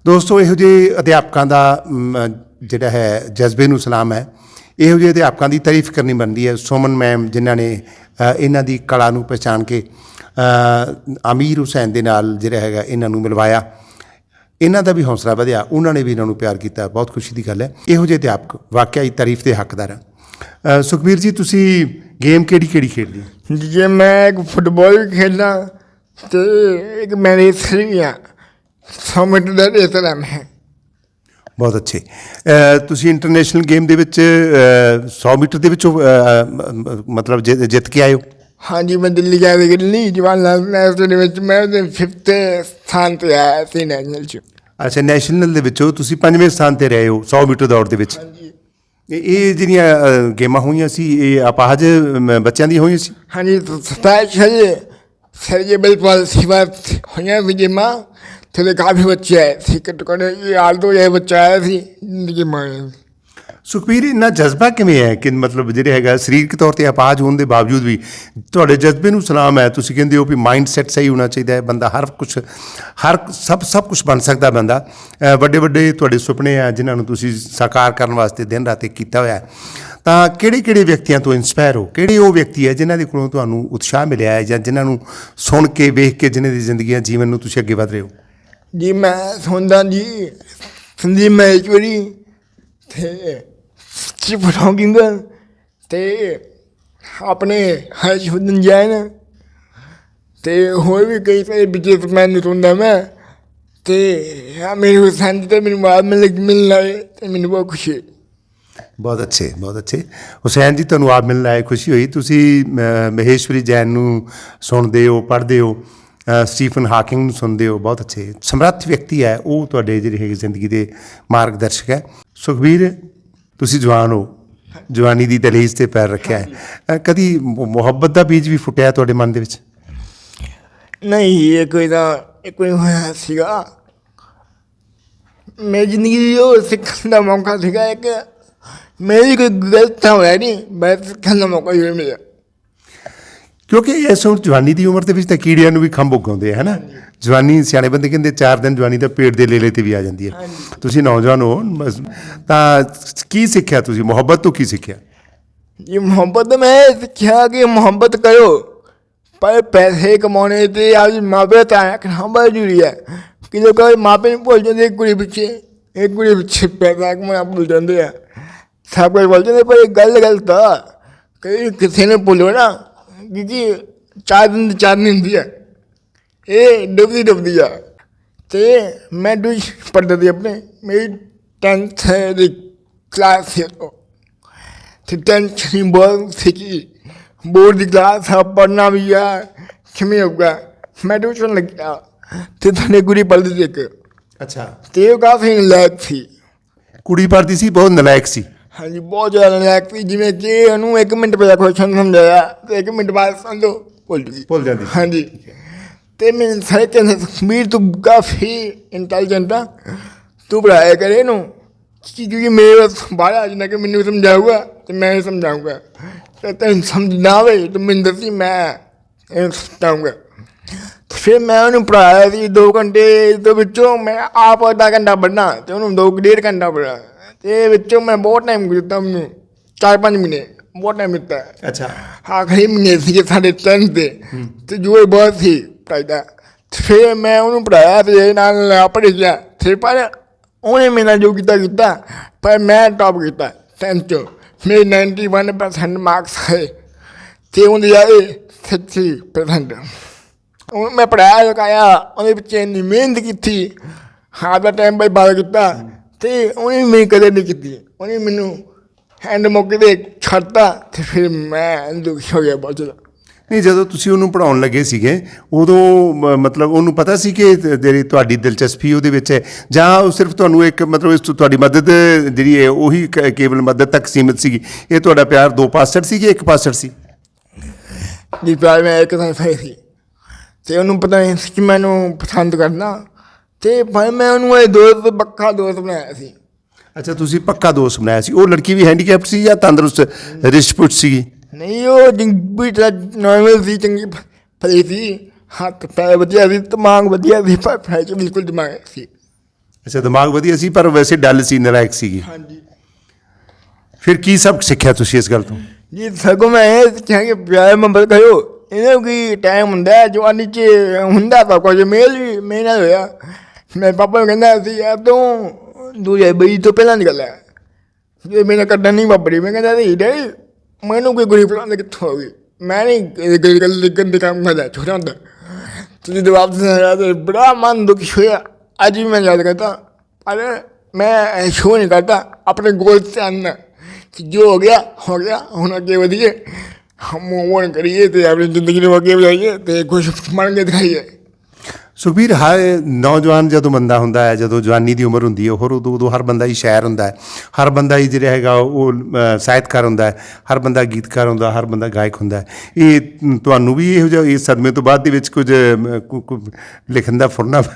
ਦੋਸਤੋ ਇਹੋ ਜਿਹੇ ਅਧਿਆਪਕਾਂ ਦਾ ਮ, ਜਿਹੜਾ ਹੈ ਜਜ਼ਬੇ ਨੂੰ ਸਲਾਮ ਹੈ। ਇਹੋ ਜਿਹੇ ਅਧਿਆਪਕਾਂ ਦੀ ਤਾਰੀਫ ਕਰਨੀ ਬਣਦੀ ਹੈ। ਸੋਮਨ ਮੈਮ ਜਿਨ੍ਹਾਂ ਨੇ ਅ, ਇਹਨਾਂ ਦੀ ਕਲਾ ਨੂੰ ਪਛਾਣ ਕੇ ਅ, ਅਮੀਰ ਹੁਸੈਨ ਦੇ ਨਾਲ ਜਿਹੜਾ ਹੈਗਾ ਇਹਨਾਂ ਨੂੰ ਮਿਲਵਾਇਆ। ਇਹਨਾਂ ਦਾ ਵੀ ਹੌਸਲਾ ਵਧਿਆ ਉਹਨਾਂ ਨੇ ਵੀ ਇਹਨਾਂ ਨੂੰ ਪਿਆਰ ਕੀਤਾ ਬਹੁਤ ਖੁਸ਼ੀ ਦੀ ਗੱਲ ਹੈ। ਇਹੋ ਜਿਹੇ ਅਧਿਆਪਕ ਵਾਕਿਆ ਹੀ ਤਾਰੀਫ ਦੇ ਹੱਕਦਾਰ ਹਨ। ਅ, ਸੁਖਬੀਰ ਜੀ ਤੁਸੀਂ ਗੇਮ ਕਿਹੜੀ ਕਿਹੜੀ ਖੇਡਦੇ ਹੋ? ਜੇ ਮੈਂ ਇੱਕ ਫੁੱਟਬਾਲ ਖੇਡਾਂ ਤੇ ਇੱਕ ਮੈਂ ਰੇਸਰ ਵੀ ਹਾਂ ਮੀਟਰ ਦਾ ਰੇਸਰ ਹਾਂ ਮੈਂ। ਬਹੁਤ ਅੱਛੇ। ਤੁਸੀਂ ਇੰਟਰਨੈਸ਼ਨਲ ਗੇਮ ਦੇ ਵਿੱਚ ਅ, 100 ਮੀਟਰ ਦੇ ਵਿੱਚੋਂ ਮਤਲਬ ਜਿੱਤ ਜਿੱਤ ਕੇ ਆਏ ਹੋ? ਹਾਂਜੀ ਮੈਂ ਦਿੱਲੀ ਜਾ ਕੇ ਦਿੱਲੀ ਜਵਾਨ ਲਾਲ ਨਹਿਰੂ ਦੇ ਵਿੱਚ ਮੈਂ ਉਹਦੇ 5th ਸਥਾਨ ਤੇ ਆਇਆ ਸੀ ਨੈਸ਼ਨਲ ਚ। ਅੱਛਾ ਨੈਸ਼ਨਲ ਦੇ ਵਿੱਚੋਂ ਤੁਸੀਂ ਪੰਜਵੇਂ ਸਥਾਨ ਤੇ ਰਹੇ ਹੋ 100 ਮੀਟਰ ਦੌੜ ਦੇ ਵਿੱਚ। ਹਾਂਜੀ। ਇਹ ਜਿਹੜੀਆਂ ਗੇਮਾਂ ਹੋਈਆਂ ਸੀ ਇਹ ਅਪਾਹਜ ਬੱਚਿਆਂ ਦੀ ਹੋਈਆਂ ਸੀ? ਹਾਂਜੀ ਸਪੈਸ਼ਲ ਸਰਜੀਬਲ ਪਾਲਿਸੀ ਵਾਸਤੇ ਹੋਈਆਂ ਵੀ ਜਿਮਾ ਤੇ ਕਾਫੀ ਬੱਚੇ ਆਏ ਸੀ ਘੱਟੋ ਘੱਟ ਇਹ ਆਲਦੋ ਇਹ ਬੱਚਾ ਆਇਆ ਸੀ ਜ਼ਿੰਦਗੀ ਮਾਂ ਸੁਖਬੀਰ, ਇੰਨਾ ਜਜ਼ਬਾ ਕਿਵੇਂ ਹੈ ਕਿ ਮਤਲਬ ਜਿਹੜੇ ਹੈਗਾ ਸਰੀਰਕ ਤੌਰ ਤੇ ਅਪਾਹਜ ਹੋਣ ਦੇ ਬਾਵਜੂਦ ਵੀ ਤੁਹਾਡੇ ਜਜ਼ਬੇ ਨੂੰ ਸਲਾਮ ਹੈ, ਤੁਸੀਂ ਕਹਿੰਦੇ ਹੋ ਵੀ ਮਾਈਂਡ ਸੈਟ ਸਹੀ ਹੋਣਾ ਚਾਹੀਦਾ ਹੈ, ਬੰਦਾ ਹਰ ਕੁਝ ਹਰ ਸਭ ਸਭ ਕੁਝ ਬਣ ਸਕਦਾ ਬੰਦਾ। ਵੱਡੇ ਵੱਡੇ ਤੁਹਾਡੇ ਸੁਪਨੇ ਆ ਜਿਨ੍ਹਾਂ ਨੂੰ ਤੁਸੀਂ ਸਾਕਾਰ ਕਰਨ ਵਾਸਤੇ ਦਿਨ ਰਾਤ ਕੀਤਾ ਹੋਇਆ ਤਾਂ ਕਿਹੜੇ ਕਿਹੜੇ ਵਿਅਕਤੀਆਂ ਤੋਂ ਇਨਸਪਾਇਰ ਹੋ? ਕਿਹੜੇ ਉਹ ਵਿਅਕਤੀ ਹੈ ਜਿਨ੍ਹਾਂ ਦੇ ਕੋਲੋਂ ਤੁਹਾਨੂੰ ਉਤਸ਼ਾਹ ਮਿਲਿਆ ਹੈ ਜਾਂ ਜਿਨ੍ਹਾਂ ਨੂੰ ਸੁਣ ਕੇ, ਵੇਖ ਕੇ ਜਿਨ੍ਹਾਂ ਦੀ ਜ਼ਿੰਦਗੀਆਂ ਜੀਵਨ ਨੂੰ ਤੁਸੀਂ ਅੱਗੇ ਵਧ ਰਹੇ ਹੋ? ਜੀ, ਮੈਂ ਸੁਣਦਾ ਜੀ, ਸੰਦੀਪ ਮਹੇਸ਼ਵਰੀ ਤੇ ਚਿਪ ਰੋਗਿੰਗ ਤੇ ਆਪਣੇ ਹਰਸ਼ਵਰਧਨ ਜੈਨ ਤੇ ਹੋਰ ਵੀ ਕਈ ਸਾਰੇ ਬਿਜ਼ਨਸਮੈਨ ਨੂੰ ਸੁਣਦਾ ਮੈਂ। ਤੇ ਆ ਮੇਰੇ ਸੰਦ ਤੇ ਮੈਨੂੰ ਬਾਅਦ ਮਿਲ ਮਿਲਣਾ ਹੈ ਤੇ ਮੈਨੂੰ ਬਹੁਤ ਖੁਸ਼ੀ ਹੈ ਬਹੁਤ ਅੱਛੇ ਬਹੁਤ ਅੱਛੇ। ਹੁਸੈਨ ਜੀ, ਤੁਹਾਨੂੰ ਆਪ ਮਿਲਣ ਆਏ ਖੁਸ਼ੀ ਹੋਈ। ਤੁਸੀਂ ਮਹੇਸ਼ਵਰੀ ਜੈਨ ਨੂੰ ਸੁਣਦੇ ਹੋ, ਪੜ੍ਹਦੇ ਹੋ ਸਟੀਫਨ ਹਾਕਿੰਗ ਨੂੰ ਸੁਣਦੇ ਹੋ, ਬਹੁਤ ਅੱਛੇ। ਸਮਰੱਥ ਵਿਅਕਤੀ ਹੈ। ਉਹ ਤੁਹਾਡੇ ਜਿਹੜੇ ਹੈਗੇ ਜ਼ਿੰਦਗੀ ਦੇ ਮਾਰਗਦਰਸ਼ਕ ਹੈ। ਸੁਖਬੀਰ ਤੁਸੀਂ ਜਵਾਨ ਹੋ। ਜਵਾਨੀ ਦੀ ਦਹਲੀਜ਼ ਤੇ ਪੈਰ ਰੱਖਿਆ ਹੈ। ਕਦੀ ਮੁਹੱਬਤ ਦਾ ਬੀਜ ਵੀ ਫੁੱਟਿਆ ਤੁਹਾਡੇ ਮਨ ਦੇ ਵਿੱਚ? ਨਹੀਂ, ਇਹ ਕੋਈ ਤਾਂ, ਇਹ ਕੋਈ ਹੋਇਆ ਸੀਗਾ। ਮੇਰੀ ਜ਼ਿੰਦਗੀ ਦੀ ਉਹ ਸਿੱਖਣ ਦਾ ਮੌਕਾ ਸੀਗਾ, ਇੱਕ ਮੇਰੀ ਕੋਈ ਗਲਤ ਤਾਂ ਹੋਇਆ ਨਹੀਂ ਮੈਂ ਸਿੱਖਣ ਦਾ ਮੌਕਾ ਹੀ ਮਿਲਿਆ। ਕਿਉਂਕਿ ਇਸ ਹੁਣ ਜਵਾਨੀ ਦੀ ਉਮਰ ਦੇ ਵਿੱਚ ਤਾਂ ਕੀੜਿਆਂ ਨੂੰ ਵੀ ਖੰਭ ਉਗਾਉਂਦੇ ਹੈ ਨਾ ਜਵਾਨੀ ਸਿਆਣੇ ਬੰਦੇ ਕਹਿੰਦੇ 4 ਦਿਨ ਜਵਾਨੀ ਦਾ ਪੇਟ ਦੇ ਲੇਲੇ ਤੇ ਵੀ ਆ ਜਾਂਦੀ ਹੈ ਤੁਸੀਂ ਨੌਜਵਾਨ ਹੋ ਤਾਂ ਕੀ ਸਿੱਖਿਆ ਤੁਸੀਂ? ਮੁਹੱਬਤ ਤੋਂ ਕੀ ਸਿੱਖਿਆ? ਇਹ ਮੁਹੱਬਤ ਮੈਂ ਸਿੱਖਿਆ ਕਿ ਮੁਹੱਬਤ ਕਰੋ ਪਰ ਪੈਸੇ ਕਮਾਉਣੇ ਤੇ ਆਜ ਮਾਪੇ ਤਾਂ ਖੰਭਾ ਜ਼ਰੂਰੀ ਹੈ ਕਿ ਜੋ ਕੋਈ ਮਾਪੇ ਨੂੰ ਭੁੱਲ ਜਾਂਦੇ ਕੁੜੀ ਪਿੱਛੇ ਇਹ ਕੁੜੀ ਪਿੱਛੇ ਪੈਸਾ ਕਮਾਉਣਾ ਭੁੱਲ ਜਾਂਦੇ ਆ। ਸਭ ਕੋਈ ਭੁੱਲ ਜਾਂਦੇ ਪਰ ਇਹ ਗੱਲ ਗਲਤ ਆ। ਕਿ ਕਿਸੇ ਨੇ ਭੁੱਲੋ ਨਾ ਕਿਉਂਕਿ ਚਾਰ ਦਿਨ ਦੀ ਚਾਰ ਨਹੀਂ ਹੁੰਦੀ ਹੈ। ਇਹ ਡੁੱਬਦੀ ਡੁੱਬਦੀ ਆ। ਤੇ ਮੈਂ ਦੂਜ ਪੜ੍ਹਦਾ ਸੀ ਆਪਣੇ ਮੇਰੀ 10th ਦੀ ਕਲਾਸ ਸੀ ਉਦੋਂ। ਤੇ ਟੈਨਸ਼ਨ ਬਹੁਤ ਸੀਗੀ ਬੋਰਡ ਦੀ ਕਲਾਸ ਆ ਪੜ੍ਹਨਾ ਵੀ ਆ ਕਿਵੇਂ ਹੋਊਗਾ। ਮੈਂ ਟਿਊਸ਼ਨ ਲੱਗਿਆ। ਤੇ ਥਾਣੇ ਗੁਰੀ ਪੜਦੀ ਸੀ ਇੱਕ। ਅੱਛਾ। ਤੇ ਉਹ ਕਾਫੀ ਲਾਇਕ ਸੀ। ਕੁੜੀ ਪੜਦੀ ਸੀ ਬਹੁਤ ਨਲਾਇਕ ਸੀ। ਹਾਂਜੀ ਬਹੁਤ ਜ਼ਿਆਦਾ ਲਾਇਕ ਸੀ ਜਿਵੇਂ ਕਿ ਉਹਨੂੰ 1 ਮਿੰਟ ਪਹਿਲਾਂ ਕੁਐਸਚਨ ਸਮਝਾਇਆ ਤੇ 1 ਮਿੰਟ ਬਾਅਦ ਸਮਝੋ ਭੁੱਲ ਗਈ। ਭੁੱਲ ਜਾਂਦੀ ਸੀ। ਹਾਂਜੀ। ਤੇ ਮੈਂ ਸਾਰੇ ਕਹਿੰਦੇ ਸੁਖਬੀਰ ਤੂੰ ਕਾਫੀ ਇੰਟੈਲੀਜੈਂਟ ਆ ਤੂੰ ਪੜਾਇਆ ਕਰੇ ਇਹਨੂੰ। ਕਿ ਕਿਉਂਕਿ ਮੇਰੇ ਬਾਹਰ ਆ ਜਾਂਦਾ ਕਿ ਮੈਨੂੰ ਸਮਝਾਊਗਾ ਤੇ ਮੈਂ ਇਹ ਸਮਝਾਊਗਾ। ਤੇ ਤੈਨੂੰ ਸਮਝ ਨਾ ਆਵੇ ਤਾਂ ਮੈਨੂੰ ਦੱਸੀ ਮੈਂ ਇਹ ਸਮਝਾਊਗਾ। ਤੇ ਫਿਰ ਮੈਂ ਉਹਨੂੰ ਪੜਾਇਆ ਸੀ 2 ਘੰਟੇ ਦੇ ਵਿੱਚੋਂ ਮੈਂ ਆਪ ਅੱਧਾ ਘੰਟਾ ਪੜ੍ਹਨਾ ਤੇ ਉਹਨੂੰ ਦੋ ਕੁ ਡੇਢ ਘੰਟਾ ਪੜ੍ਹਾ ਤੇ ਵਿੱਚੋਂ ਮੈਂ ਬਹੁਤ ਟਾਈਮ ਦਿੱਤਾ ਉਹਨੂੰ 4-5 ਮਹੀਨੇ ਬਹੁਤ ਟਾਈਮ ਦਿੱਤਾ। ਅੱਛਾ। ਆਖਰੀ ਮਹੀਨੇ ਸੀ ਸਾਡੇ ਟੈਂਥ ਦੇ ਤੇ ਜੋ ਬਹੁਤ ਸੀ ਪੜਾਇਆ ਫਿਰ ਮੈਂ ਉਹਨੂੰ ਪੜਾਇਆ ਤੇ ਇਹ ਨਾਲ ਪੜ੍ਹ ਗਿਆ। ਤੇ ਪਰ ਉਹਨੇ ਮੇਰੇ ਜੋ ਕੀਤਾ ਕੀਤਾ। ਪਰ ਮੈਂ ਟੌਪ ਕੀਤਾ ਟੈਂਥ ਚ। ਮੇਰੇ 91% ਮਾਰਕਸ ਆਏ। ਤੇ ਉਹਦੇ ਆਏ 60% ਉਹ ਮੈਂ ਪੜਾਇਆ ਲਗਾਇਆ ਉਹਦੇ ਵਿੱਚ ਇੰਨੀ ਮਿਹਨਤ ਕੀਤੀ। ਹਾਂ ਦਾ ਟਾਈਮ ਬਾਈ ਬਾਲ ਕੀਤਾ। ਤੇ ਉਹਨੇ ਮੇਰੀ ਕਦੇ ਨਹੀਂ ਕੀਤੀ। ਉਹਨੇ ਮੈਨੂੰ ਹੈਂਡ ਮੌਕੇ ਤੇ ਛੱਡਤਾ ਤੇ ਫਿਰ ਮੈਂ ਦੁਖੀ ਹੋ ਗਿਆ ਬਹੁਤ ਜ਼ਿਆਦਾ ਨਹੀਂ ਜਦੋਂ ਤੁਸੀਂ ਉਹਨੂੰ ਪੜਾਉਣ ਲੱਗੇ ਸੀਗੇ ਉਦੋਂ ਮ- ਮਤਲਬ ਉਹਨੂੰ ਪਤਾ ਸੀ ਕਿ ਜਿਹੜੀ ਤੁਹਾਡੀ ਦਿਲਚਸਪੀ ਉਹਦੇ ਵਿੱਚ ਹੈ? ਜਾਂ ਉਹ ਸਿਰਫ ਤੁਹਾਨੂੰ ਇੱਕ ਮਤਲਬ ਇਸ ਤੋਂ ਤੁਹਾਡੀ ਮਦਦ ਜਿਹੜੀ ਹੈ ਉਹੀ ਕੇਵਲ ਮਦਦ ਤੱਕ ਸੀਮਿਤ ਸੀਗੀ? ਇਹ ਤੁਹਾਡਾ ਪਿਆਰ ਦੋ ਪਾਸੜ ਸੀ ਕਿ ਇੱਕ ਪਾਸੜ ਸੀ? ਜੀ ਪਿਆਰ ਮੈਂ ਇੱਕ ਤਾਂ ਫੇ ਸੀ। ਤੇ ਉਹਨੂੰ ਪਤਾ ਨਹੀਂ ਸੀ ਕਿ ਮੈਨੂੰ ਪਸੰਦ ਕਰਨਾ। ਤੇ ਪਰ ਮੈਂ ਉਹਨੂੰ ਇਹ ਦੋਸਤ ਪੱਕਾ ਦੋਸਤ ਬਣਾਇਆ ਸੀ। ਅੱਛਾ ਤੁਸੀਂ ਪੱਕਾ ਦੋਸਤ ਬਣਾਇਆ ਸੀ। ਉਹ ਲੜਕੀ ਵੀ ਹੈਂਡੀਕੈਪਟ ਸੀ ਜਾਂ ਤੰਦਰੁਸਤ ਰਿਸ਼ਪੁਟ ਸੀਗੀ? ਨਹੀਂ ਉਹ ਜਿੰਗੀ ਤਾਂ ਨਾਰਮਲ ਸੀ ਚੰਗੀ ਫਰੀ ਸੀ। ਹੱਥ ਪੈਰ ਵਧੀਆ ਸੀ ਦਿਮਾਗ ਵਧੀਆ ਸੀ ਪਰ ਫੈ ਚ ਬਿਲਕੁਲ ਦਿਮਾਗ ਸੀ। ਅੱਛਾ ਦਿਮਾਗ ਵਧੀਆ ਸੀ ਪਰ ਵੈਸੇ ਡਲ ਸੀ ਨਲਾਇਕ ਸੀਗੀ। ਹਾਂਜੀ। ਫਿਰ ਕੀ ਸਬਕ ਸਿੱਖਿਆ ਤੁਸੀਂ ਇਸ ਗੱਲ ਤੋਂ? ਜੀ ਸਗੋਂ ਮੈਂ ਇਹ ਸਿੱਖਿਆ ਕਿ ਪਿਆਰ ਮੰਬਰ ਕਰੋ ਇਹਨੂੰ ਕੀ ਟਾਈਮ ਹੁੰਦਾ ਹੈ, ਜਵਾਨੀ ਚ ਹੁੰਦਾ ਤਾਂ ਕੁਝ ਮੇਲ ਵੀ ਮੇਰੇ ਨਾਲ ਹੋਇਆ। ਮੈਂ ਪਾਪਾ ਨੂੰ ਕਹਿੰਦਾ ਸੀ, ਯਾਰ ਤੂੰ ਦੂਜੇ ਬਈ ਤੋਂ ਪਹਿਲਾਂ ਨਿਕਲਿਆ ਗੱਲ ਹੈ। ਜੇ ਮੇਰੇ ਕੱਢਣ ਨਹੀਂ ਵਾਪਰੀ, ਮੈਂ ਕਹਿੰਦਾ ਸੀ, ਡੈਡੀ, ਮੈਨੂੰ ਕੋਈ ਗੁਰੀ ਫਲਾਣ ਕਿੱਥੋਂ ਆ ਗਈ? ਮੈਂ ਨਹੀਂ ਇਹ ਗੱਲ ਗੱਲ ਲਿਖਣ ਦੇ ਕੰਮ ਕਰਦਾ, ਛੋਟਾ ਹੁੰਦਾ। ਤੁਸੀਂ ਜਵਾਬ ਦੇਣਾ ਤੇ ਬੜਾ ਮਨ ਦੁਖੀ ਹੋਇਆ। ਅੱਜ ਵੀ ਮੈਂ ਯਾਦ ਕਰਦਾ, ਪਰ ਮੈਂ ਸ਼ੋਅ ਨਹੀਂ ਕਰਦਾ, ਆਪਣੇ ਗੋਲ ਤੇ ਆਨਾ ਜੋ ਹੋ ਗਿਆ ਹੋ ਗਿਆ, ਹੁਣ ਅੱਗੇ ਵਧੀਏ। ਹਮ ਮੋਹਨ ਕਰੀਏ ਤੇ ਆਪਣੀ ਜ਼ਿੰਦਗੀ ਨੂੰ ਅੱਗੇ ਵਧਾਈਏ ਤੇ ਖੁਸ਼ ਬਣ ਕੇ ਦਿਖਾਈਏ। ਸੁਖਬੀਰ ਹਰ ਨੌਜਵਾਨ ਜਦੋਂ ਬੰਦਾ ਹੁੰਦਾ ਹੈ ਜਦੋਂ ਜਵਾਨੀ ਦੀ ਉਮਰ ਹੁੰਦੀ ਹੈ ਹੋਰ ਉਦੋਂ ਉਦੋਂ ਹਰ ਬੰਦਾ ਹੀ ਸ਼ਾਇਰ ਹੁੰਦਾ ਹੈ। ਹਰ ਬੰਦਾ ਹੀ ਜਿਹੜਾ ਹੈਗਾ ਉਹ ਸਾਹਿਤਕਾਰ ਹੁੰਦਾ ਹੈ। ਹਰ ਬੰਦਾ ਗੀਤਕਾਰ ਹੁੰਦਾ ਹਰ ਬੰਦਾ ਗਾਇਕ ਹੁੰਦਾ ਹੈ। ਇਹ ਤੁਹਾਨੂੰ ਵੀ ਇਹੋ ਜਿਹਾ ਇਸ ਸਦਮੇ ਤੋਂ ਬਾਅਦ ਦੇ ਵਿੱਚ ਕੁਝ ਲਿਖਣ ਦਾ ਫੁਰਨਾ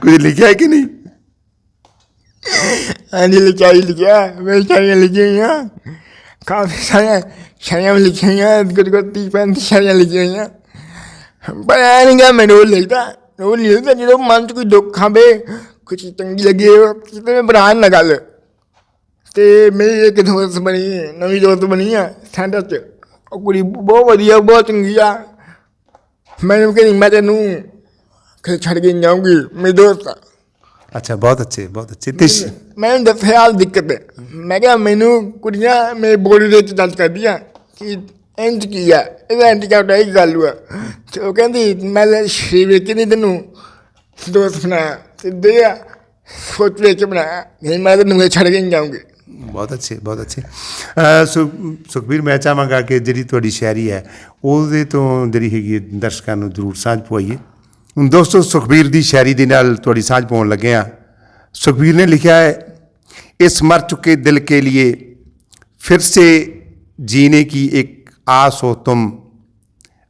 ਕੁਝ ਲਿਖਿਆ ਹੈ ਕਿ ਨਹੀਂ? ਹਾਂਜੀ ਲਿਖਾਈ ਲਿਖਿਆ। ਮੈਂ ਸ਼ਾਇਰੀਆਂ ਲਿਖੀਆਂ ਕਾਫੀ ਸਾਰੀਆਂ ਸ਼ਾਇਰੀਆਂ ਲਿਖੀਆਂ ਗੁੱਡ ਗੁੱਡ ਤੀ ਪੈਂਤੀ ਸ਼ਾਇਰੀਆਂ ਲਿਖੀਆਂ ਪਰ ਐ ਨਹੀਂ ਗਾ ਮੈਨੂੰ ਲਿਖਦਾ ਉਹ ਨਹੀਂ ਲਿਖਦਾ ਜਦੋਂ ਮਨ 'ਚ ਕੋਈ ਦੁੱਖ ਆਵੇ ਕੁਝ ਚੰਗੀ ਲੱਗੇ ਕਿਤੇ ਮੈਂ ਬਣਾ ਨਾ ਗੱਲ। ਤੇ ਮੇਰੀ ਇੱਕ ਦੋਸਤ ਬਣੀ ਨਵੀਂ ਦੋਸਤ ਬਣੀ ਆ ਸੈਂਟਰ 'ਚ। ਉਹ ਕੁੜੀ ਬਹੁਤ ਵਧੀਆ ਬਹੁਤ ਚੰਗੀ ਆ। ਮੈਨੂੰ ਕਹਿੰਦੀ ਮੈਂ ਤੈਨੂੰ ਕਿ ਛੱਡ ਕੇ ਜਾਊਂਗੀ ਮੇਰੀ ਦੋਸਤ ਅੱਛਾ ਬਹੁਤ ਅੱਛੇ ਬਹੁਤ ਅੱਛੇ। ਤੇ ਮੈਂ ਦੱਸਿਆ ਦਿੱਕਤ। ਹੈ ਮੈਂ ਕਿਹਾ ਮੈਨੂੰ ਕੁੜੀਆਂ ਮੇਰੇ ਬੋਡੀ ਦੇ ਵਿੱਚ ਦਰਦ ਕਰਦੀਆਂ। ਕਿ ਇੰਜ ਕੀ ਆ? ਇਹਦਾ ਇੰਜ ਕਿਉਂ ਡਾਈ ਗੱਲ ਹੋਆ ਤੇ ਉਹ ਕਹਿੰਦੀ, ਮੈਂ ਲੈ ਵਿੱਚ ਨਹੀਂ ਤੈਨੂੰ ਦੋਸਤ ਬਣਾਇਆ ਤੇ ਦਿਆ ਸੋਚ ਵਿੱਚ ਬਣਾਇਆ। ਨਹੀਂ, ਮੈਂ ਤਾਂ ਨੂੰ ਛੱਡ ਕੇ ਨਹੀਂ ਜਾਊਂਗੀ। ਬਹੁਤ ਅੱਛੇ ਬਹੁਤ ਅੱਛੇ। ਸੁਖਬੀਰ, ਮੈਂ ਚਾਹਾਂਗਾ ਕਿ ਜਿਹੜੀ ਤੁਹਾਡੀ ਸ਼ਾਇਰੀ ਹੈ, ਉਹਦੇ ਤੋਂ ਜਿਹੜੀ ਹੈਗੀ ਦਰਸ਼ਕਾਂ ਨੂੰ ਜ਼ਰੂਰ ਸਾਂਝ ਪਵਾਈਏ। ਹੁਣ ਦੋਸਤੋ, ਸੁਖਬੀਰ ਦੀ ਸ਼ਾਇਰੀ ਦੇ ਨਾਲ ਤੁਹਾਡੀ ਸਾਂਝ ਪਾਉਣ ਲੱਗੇ ਆ ਸੁਖਬੀਰ ਨੇ ਲਿਖਿਆ ਹੈ, ਇਸ ਮਰ ਚੁੱਕੇ ਦਿਲ ਕੇ ਲਈ ਫਿਰ ਸੇ ਜੀਨੇ ਕੀ ਇੱਕ आस हो तुम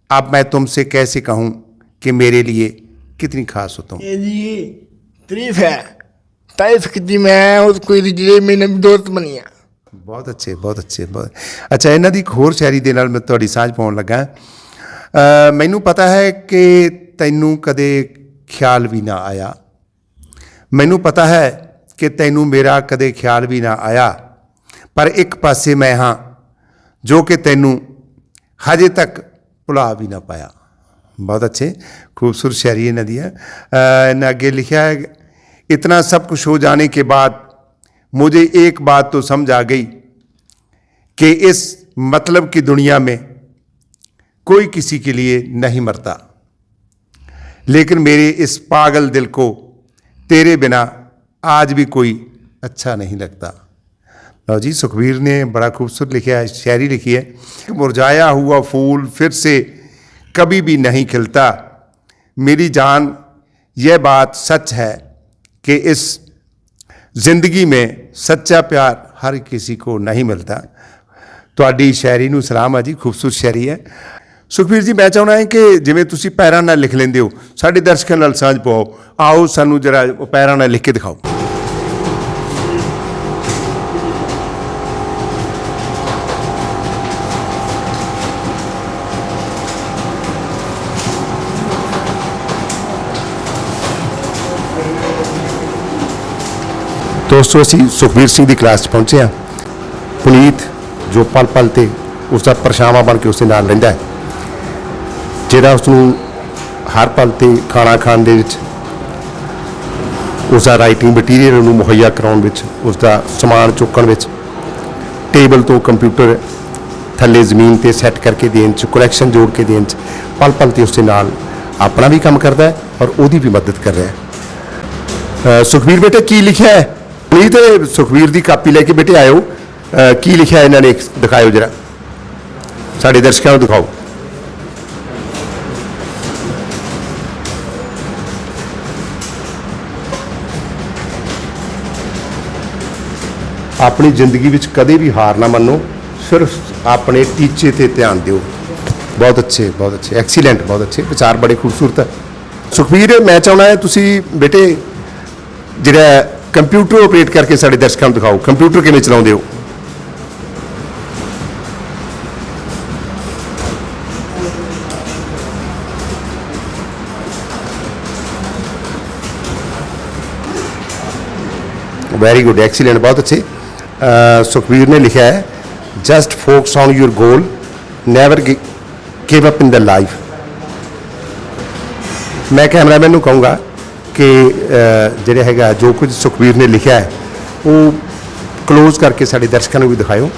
अब मैं तुमसे कैसे कहूँ कि मेरे लिए कितनी खास हो तुम ਇਹ ਜੀ ਤਾਰੀਫ ਹੈ ਤਾਰੀਫ ਕੀਤੀ ਮੈਂ ਉਸ ਕੋਈ ਦੀ ਜਿਹੜੇ ਮੇਰੇ ਦੋਸਤ ਬਣੀ ਆ ਬਹੁਤ ਅੱਛੇ ਬਹੁਤ ਅੱਛੇ ਬਹੁਤ ਅੱਛਾ ਇਹਨਾਂ ਦੀ ਇੱਕ ਹੋਰ ਸ਼ਾਇਰੀ ਦੇ ਨਾਲ ਮੈਂ ਤੁਹਾਡੀ ਸਾਂਝ ਪਾਉਣ ਲੱਗਾ ਅ, ਮੈਨੂੰ ਪਤਾ ਹੈ ਕਿ ਤੈਨੂੰ ਕਦੇ ਖਿਆਲ ਵੀ ਨਾ ਆਇਆ ਮੈਨੂੰ ਪਤਾ ਹੈ ਕਿ ਤੈਨੂੰ ਮੇਰਾ ਕਦੇ ਖਿਆਲ ਵੀ ਨਾ ਆਇਆ ਪਰ ਇੱਕ ਪਾਸੇ ਮੈਂ ਹਾਂ ਜੋ ਕਿ ਤੈਨੂੰ हजे तक भुला भी ना पाया। बहुत अच्छे, खूबसूरत शहरी नदी है। इन्हें आगे लिखा है, इतना सब कुछ हो जाने के बाद मुझे एक बात तो समझ आ गई कि इस मतलब की दुनिया में कोई किसी के लिए नहीं मरता। लेकिन मेरे इस पागल दिल को तेरे बिना आज भी कोई अच्छा नहीं लगता। लो जी सुखबीर ने बड़ा खूबसूरत लिखा है शायरी लिखी है मुरझाया हुआ फूल फिर से कभी भी नहीं खिलता मेरी जान यह बात सच है कि इस ਜ਼ਿੰਦਗੀ में ਸੱਚਾ ਪਿਆਰ ਹਰ ਕਿਸੇ ਕੋ ਨਹੀਂ ਮਿਲਦਾ ਤੁਹਾਡੀ ਸ਼ਾਇਰੀ ਨੂੰ ਸਲਾਮ ਆ ਜੀ ਖੂਬਸੂਰਤ ਸ਼ਾਇਰੀ ਹੈ ਸੁਖਬੀਰ ਜੀ ਮੈਂ ਚਾਹੁੰਦਾ ਹਾਂ ਕਿ ਜਿਵੇਂ ਤੁਸੀਂ ਪੈਰਾਂ ਨਾਲ ਲਿਖ ਲੈਂਦੇ ਹੋ ਸਾਡੇ ਦਰਸ਼ਕਾਂ ਨਾਲ ਸਾਂਝ ਪਾਓ ਆਓ ਸਾਨੂੰ ਜਰਾ ਉਹ ਪੈਰਾਂ ਨਾਲ ਲਿਖ ਕੇ ਦਿਖਾਓ ਦੋਸਤੋ, ਅਸੀਂ ਸੁਖਬੀਰ ਸਿੰਘ ਦੀ ਕਲਾਸ 'ਚ ਪਹੁੰਚੇ ਹਾਂ। ਪੁਨੀਤ ਜੋ ਪਲ ਪਲ ਤੇ ਉਸ ਦਾ ਪਰਛਾਵਾਂ ਬਣ ਕੇ ਉਸ ਦੇ ਨਾਲ ਰਹਿੰਦਾ ਹੈ, ਜਿਹੜਾ ਉਸ ਨੂੰ ਹਰ ਪਲ ਤੇ ਖਾਣਾ ਖਾਣ ਦੇ ਵਿੱਚ ਉਸ ਦਾ ਰਾਈਟਿੰਗ ਮਟੀਰੀਅਲ ਨੂੰ ਮੁਹੱਈਆ ਕਰਾਉਣ ਵਿੱਚ ਉਸ ਦਾ ਸਮਾਨ ਚੁੱਕਣ ਵਿੱਚ ਟੇਬਲ ਤੋਂ ਕੰਪਿਊਟਰ ਥੱਲੇ ਜ਼ਮੀਨ ਤੇ ਸੈੱਟ ਕਰਕੇ ਦੇਣ ਚ ਕਲੈਕਸ਼ਨ ਜੋੜ ਕੇ ਦੇਣ ਚ, ਪਲ ਪਲ ਤੇ ਉਸ ਦੇ ਨਾਲ ਆਪਣਾ ਵੀ ਕੰਮ ਕਰਦਾ ਹੈ ਔਰ ਉਹਦੀ ਵੀ ਮਦਦ ਕਰ ਰਿਹਾ ਹੈ। ਸੁਖਬੀਰ ਬੇਟਾ, ਕੀ ਲਿਖਿਆ ਹੈ? ਨਹੀਂ ਤੇ ਸੁਖਬੀਰ ਦੀ ਕਾਪੀ ਲੈ ਕੇ ਬੇਟੇ ਆਇਓ। ਅ, ਕੀ ਲਿਖਿਆ ਇਹਨਾਂ ਨੇ? ਦਿਖਾਇਓ ਜਰਾ। ਸਾਡੇ ਦਰਸ਼ਕਾਂ ਨੂੰ ਦਿਖਾਓ। ਆਪਣੀ ਜ਼ਿੰਦਗੀ ਵਿੱਚ ਕਦੇ ਵੀ ਹਾਰ ਨਾ ਮੰਨੋ। ਸਿਰਫ ਆਪਣੇ ਟੀਚੇ ਤੇ ਧਿਆਨ ਦਿਓ। ਬਹੁਤ ਅੱਛੇ ਬਹੁਤ ਅੱਛੇ। ਐਕਸੀਲੈਂਟ ਬਹੁਤ ਅੱਛੇ। ਵਿਚਾਰ ਬੜੇ ਖੂਬਸੂਰਤ ਹੈ ਸੁਖਬੀਰ ਮੈਂ ਚਾਹੁੰਦਾ ਹਾਂ ਤੁਸੀਂ ਬੇਟੇ ਜਿਹੜਾ ਕੰਪਿਊਟਰ ਆਪਰੇਟ ਕਰਕੇ ਸਾਡੇ ਦਰਸ਼ਕਾਂ ਨੂੰ ਦਿਖਾਓ ਕੰਪਿਊਟਰ ਕਿਵੇਂ ਚਲਾਉਂਦੇ ਹੋ ਵੈਰੀ ਗੁੱਡ ਐਕਸੀਲੈਂਟ ਬਹੁਤ ਅੱਛੇ ਅਹ ਸੁਖਬੀਰ ਨੇ ਲਿਖਿਆ ਹੈ just focus on your goal never give up in the life ਮੈਂ ਕੈਮਰਾਮੈਨ ਨੂੰ ਕਹੂੰਗਾ ਕਿ ਅਹ, ਜਿਹੜਾ ਹੈਗਾ ਜੋ ਕੁਝ ਸੁਖਬੀਰ ਨੇ ਲਿਖਿਆ ਹੈ ਉਹ ਕਲੋਜ਼ ਕਰਕੇ ਸਾਡੇ ਦਰਸ਼ਕਾਂ ਨੂੰ ਵੀ ਦਿਖਾਇਓ।